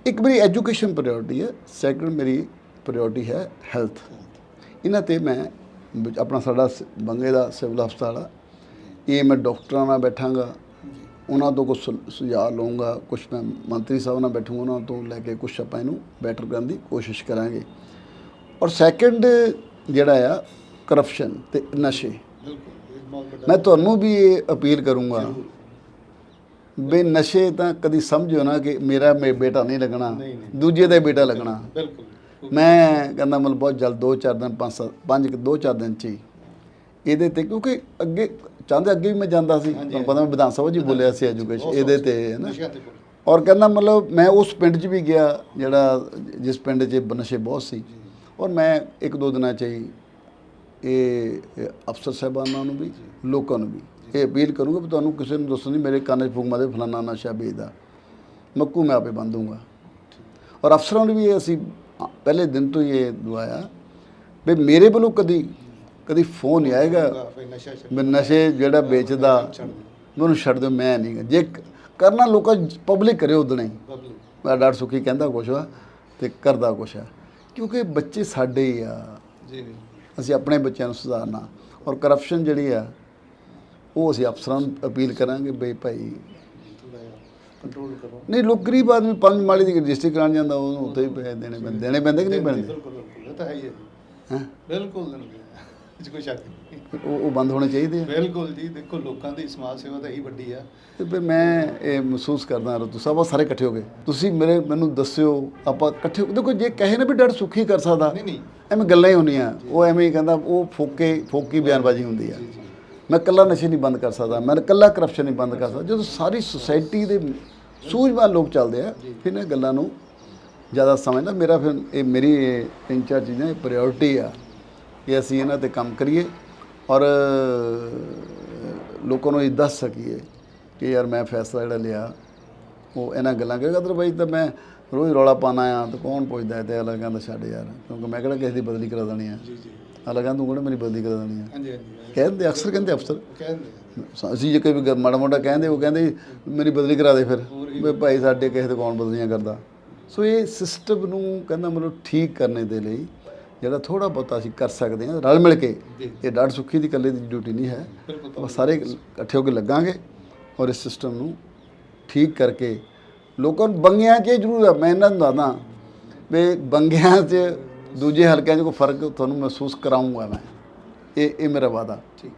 ਇੱਕ ਮੇਰੀ ਐਜੂਕੇਸ਼ਨ ਪ੍ਰਾਇੋਰਟੀ ਹੈ ਸੈਕੰਡ ਮੇਰੀ ਪ੍ਰਾਇੋਰਟੀ ਹੈ ਹੈਲਥ ਇਹਨਾਂ ਤੇ ਮੈਂ ਆਪਣਾ ਸਾਡਾ ਬੰਗੇ ਦਾ ਸਿਵਲ ਹਸਪਤਾਲ ਆ। ਇਹ ਮੈਂ ਡਾਕਟਰਾਂ ਨਾਲ ਬੈਠਾਂਗਾ। ਉਹਨਾਂ ਤੋਂ ਕੁਝ ਸੁਝਾਅ ਲਵਾਂਗਾ ਕੁਝ ਮੈਂ ਮੰਤਰੀ ਸਾਹਿਬ ਨਾਲ ਬੈਠੂੰਗਾ। ਉਹਨਾਂ ਤੋਂ ਲੈ ਕੇ ਕੁਝ ਆਪਾਂ ਇਹਨੂੰ ਬੈਟਰ ਕਰਨ ਦੀ ਕੋਸ਼ਿਸ਼ ਕਰਾਂਗੇ। ਔਰ ਸੈਕੰਡ ਜਿਹੜਾ ਆ ਕਰਪਸ਼ਨ ਤੇ ਨਸ਼ੇ। ਮੈਂ ਤੁਹਾਨੂੰ ਵੀ ਇਹ ਅਪੀਲ ਕਰੂੰਗਾ। ਵੀ ਨਸ਼ੇ ਤਾਂ ਕਦੀ ਸਮਝਿਓ ਨਾ ਕਿ ਮੇਰਾ ਮੇ ਬੇਟਾ ਨਹੀਂ ਲੱਗਣਾ। ਦੂਜੇ ਦਾ ਬੇਟਾ ਲੱਗਣਾ। ਬਿਲਕੁਲ। ਮੈਂ ਕਹਿੰਦਾ ਮਤਲਬ ਬਹੁਤ ਜਲਦ 2-4 ਦਿਨ 5 ਪੰਜ 2-4 ਦਿਨ ਚ ਹੀ ਇਹਦੇ ਤੇ ਕਿਉਂਕਿ ਅੱਗੇ ਚਾਹੁੰਦੇ ਅੱਗੇ ਵੀ ਮੈਂ ਜਾਂਦਾ ਸੀ। ਤੁਹਾਨੂੰ ਪਤਾ ਮੈਂ ਵਿਧਾਨ ਸਭਾ ਹੀ ਬੋਲਿਆ ਸੀ ਐਜੂਕੇਸ਼ਨ ਇਹਦੇ ਤੇ ਹੈ ਨਾ ਔਰ ਕਹਿੰਦਾ ਮਤਲਬ ਮੈਂ ਉਸ ਪਿੰਡ 'ਚ ਵੀ ਗਿਆ ਜਿਹੜਾ ਜਿਸ ਪਿੰਡ 'ਚ ਨਸ਼ੇ ਬਹੁਤ ਸੀ। ਔਰ ਮੈਂ ਇੱਕ ਦੋ ਦਿਨਾਂ 'ਚ ਹੀ ਇਹ ਅਫਸਰ ਸਾਹਿਬਾਨਾਂ ਨੂੰ ਵੀ ਲੋਕਾਂ ਨੂੰ ਵੀ ਇਹ ਅਪੀਲ ਕਰੂੰਗਾ ਵੀ ਤੁਹਾਨੂੰ ਕਿਸੇ ਨੂੰ ਦੱਸੋ ਨਹੀਂ ਮੇਰੇ ਕੰਨ 'ਚ ਫੂਕ ਮਾਰੇ ਫਲਾਨਾ ਨਸ਼ਾ ਵੇਚਦਾ। ਮੱਕੂ ਮੈਂ ਆਪੇ ਬੰਦ ਦੂੰਗਾ ਔਰ ਅਫਸਰਾਂ ਨੂੰ ਵੀ ਅਸੀਂ ਪਹਿਲੇ ਦਿਨ ਤੋਂ ਹੀ ਇਹ ਦਵਾਇਆ ਵੀ ਮੇਰੇ ਵੱਲੋਂ ਕਦੀ ਕਦੀ ਫੋਨ ਨਹੀਂ ਆਏਗਾ। ਮੈਂ ਨਸ਼ੇ ਜਿਹੜਾ ਵੇਚਦਾ ਮੈਨੂੰ ਛੱਡ ਦਿਓ ਮੈਂ ਨਹੀਂ। ਜੇ ਕਰਨਾ ਲੋਕਾਂ ਪਬਲਿਕ ਕਰੇ ਉਦਣੇ ਹੀ। ਮੈਂ ਡਾਕਟਰ ਸੁਖੀ ਕਹਿੰਦਾ ਕੁਛ ਆ ਤੇ ਕਰਦਾ ਕੁਛ ਆ। ਕਿਉਂਕਿ ਬੱਚੇ ਸਾਡੇ ਹੀ ਆ। ਜੀ ਅਸੀਂ ਆਪਣੇ ਬੱਚਿਆਂ ਨੂੰ ਸੁਧਾਰਨਾ। ਔਰ ਕਰਪਸ਼ਨ ਜਿਹੜੀ ਆ ਉਹ ਅਸੀਂ ਅਫਸਰਾਂ ਨੂੰ ਅਪੀਲ ਕਰਾਂਗੇ ਬਈ ਭਾਈ ਕੰਟਰੋਲ ਕਰੋ। ਨਹੀਂ ਲੋਕ ਗਰੀਬ ਆਦਮੀ ਪੰਜ ਮਾਲੀ ਦੀ ਰਜਿਸਟਰੀ ਕਰਾਉਣ ਜਾਂਦਾ ਉਹਨੂੰ ਉੱਥੇ ਹੀ ਪੈਸੇ ਦੇਣੇ ਪੈਂਦੇ ਦੇਣੇ ਪੈਂਦੇ ਕਿ ਨਹੀਂ ਪੈਂਦੇ? ਬਿਲਕੁਲ ਬਿਲਕੁਲ ਇਹ ਤਾਂ ਹੈ ਹੀ ਹੈ ਹੈਂ? ਬਿਲਕੁਲ 'ਚ ਕੋਈ ਸ਼ੱਕ ਨਹੀਂ। ਉਹ ਉਹ ਬੰਦ ਹੋਣੇ ਚਾਹੀਦੇ ਆ। ਬਿਲਕੁਲ ਜੀ ਦੇਖੋ ਲੋਕਾਂ ਦੀ ਸਮਾਜ ਸੇਵਾ ਤਾਂ ਇਹੀ ਵੱਡੀ ਆ। ਤੇ ਫਿਰ ਮੈਂ ਇਹ ਮਹਿਸੂਸ ਕਰਦਾ ਰਤੂ ਸਾਹਿਬ ਸਾਰੇ ਇਕੱਠੇ ਹੋ ਗਏ। ਤੁਸੀਂ ਮੇਰੇ ਮੈਨੂੰ ਦੱਸਿਓ ਆਪਾਂ ਇਕੱਠੇ ਹੋ- ਦੇਖੋ ਜੇ ਕਹੇ ਨਾ ਵੀ ਡਾਕਟਰ ਸੁਖੀ ਕਰ ਸਕਦਾ ਨਹੀਂ ਨਹੀਂ। ਐਵੇਂ ਗੱਲਾਂ ਹੀ ਹੁੰਦੀਆਂ। ਉਹ ਐਵੇਂ ਹੀ ਕਹਿੰਦਾ ਉਹ ਫੋਕੇ ਫੋਕੀ ਬਿਆਨਬਾਜ਼ੀ ਹੁੰਦੀ ਆ। ਮੈਂ ਇਕੱਲਾ ਨਸ਼ੇ ਨਹੀਂ ਬੰਦ ਕਰ ਸਕਦਾ ਮੈਂ ਇਕੱਲਾ ਕਰਪਸ਼ਨ ਨਹੀਂ ਬੰਦ ਕਰ ਸਕਦਾ। ਜਦੋਂ ਸਾਰੀ ਸੁਸਾਇਟੀ ਦੇ ਸੂਝਵਾਨ ਲੋਕ ਚੱਲਦੇ ਆ ਫਿਰ ਇਹਨਾਂ ਗੱਲਾਂ ਨੂੰ ਜ਼ਿਆਦਾ ਸਮਝਦਾ। ਮੇਰਾ ਫਿਰ ਇਹ ਮੇਰੀ ਇਹ ਤਿੰਨ ਚਾਰ ਚੀਜ਼ਾਂ ਇਹ ਪ੍ਰਾਇੋਰਟੀ ਆ ਕਿ ਅਸੀਂ ਇਹਨਾਂ ਤੇ ਕੰਮ ਕਰੀਏ ਔਰ ਲੋਕਾਂ ਨੂੰ ਇਹ ਦੱਸ ਸਕੀਏ ਕਿ ਯਾਰ ਮੈਂ ਫੈਸਲਾ ਜਿਹੜਾ ਲਿਆ ਉਹ ਇਹਨਾਂ ਗੱਲਾਂ ਕਰੇਗਾ। ਅਦਰਵਾਈਜ਼ ਤਾਂ ਮੈਂ ਰੋਜ਼ ਰੌਲਾ ਪਾਣਾ ਆ ਤਾਂ ਕੌਣ ਪੁੱਛਦਾ ਤੇ ਅਲੱਗ ਕਹਿੰਦਾ ਛੱਡ ਯਾਰ ਕਿਉਂਕਿ ਮੈਂ ਕਿਹੜਾ ਕਿਸੇ ਦੀ ਬਦਲੀ ਕਰਾ ਦੇਣੀ ਆ। ਜੀ ਜੀ। ਅਲੱਗ ਤੂੰ ਕਿਹੜਾ ਮੇਰੀ ਬਦਲੀ ਕਰਾ ਦੇਣੀ ਆ ਹਾਂਜੀ ਹਾਂਜੀ ਕਹਿੰਦੇ ਅਕਸਰ ਕਹਿੰਦੇ ਅਫਸਰ ਕਹਿੰਦੇ ਅਸੀਂ ਜੇ ਕੋਈ ਮਾੜਾ ਮੋਟਾ ਕਹਿੰਦੇ ਉਹ ਕਹਿੰਦੇ ਮੇਰੀ ਬਦਲੀ ਕਰਾ ਦੇ ਫਿਰ ਵੀ ਭਾਈ ਸਾਡੇ ਕਿਸੇ ਤੇ ਕੌਣ ਬਦਲੀਆਂ ਕਰਦਾ ਸੋ ਇਹ ਸਿਸਟਮ ਨੂੰ ਕਹਿੰਦਾ ਮਤਲਬ ਠੀਕ ਕਰਨੇ ਦੇ ਲਈ ਜਿਹੜਾ ਥੋੜਾ ਬਹੁਤਾ ਅਸੀਂ ਕਰ ਸਕਦੇ ਹਾਂ ਰਲ ਮਿਲ ਕੇ ਇਹ ਡਾਢ ਸੁੱਖੀ ਦੀ ਇਕੱਲੇ ਦੀ ਡਿਊਟੀ ਨਹੀਂ ਹੈ ਆਪਾਂ ਸਾਰੇ ਇਕੱਠੇ ਹੋ ਕੇ ਲੱਗਾਂਗੇ ਔਰ ਇਸ ਸਿਸਟਮ ਨੂੰ ਠੀਕ ਕਰਕੇ ਲੋਕਾਂ ਨੂੰ ਬੰਗਿਆਂ 'ਚ ਜ਼ਰੂਰ ਹੈ ਮੈਂ ਇਹਨਾਂ ਨੂੰ ਦੱਸਦਾ ਵੀ ਬੰਗਿਆਂ 'ਚ ਦੂਜੇ ਹਲਕਿਆਂ 'ਚ ਕੋਈ ਫ਼ਰਕ ਤੁਹਾਨੂੰ ਮਹਿਸੂਸ ਕਰਾਉਂਗਾ ਮੈਂ। ਇਹ ਇਹ ਮੇਰਾ ਵਾਦਾ ਠੀਕ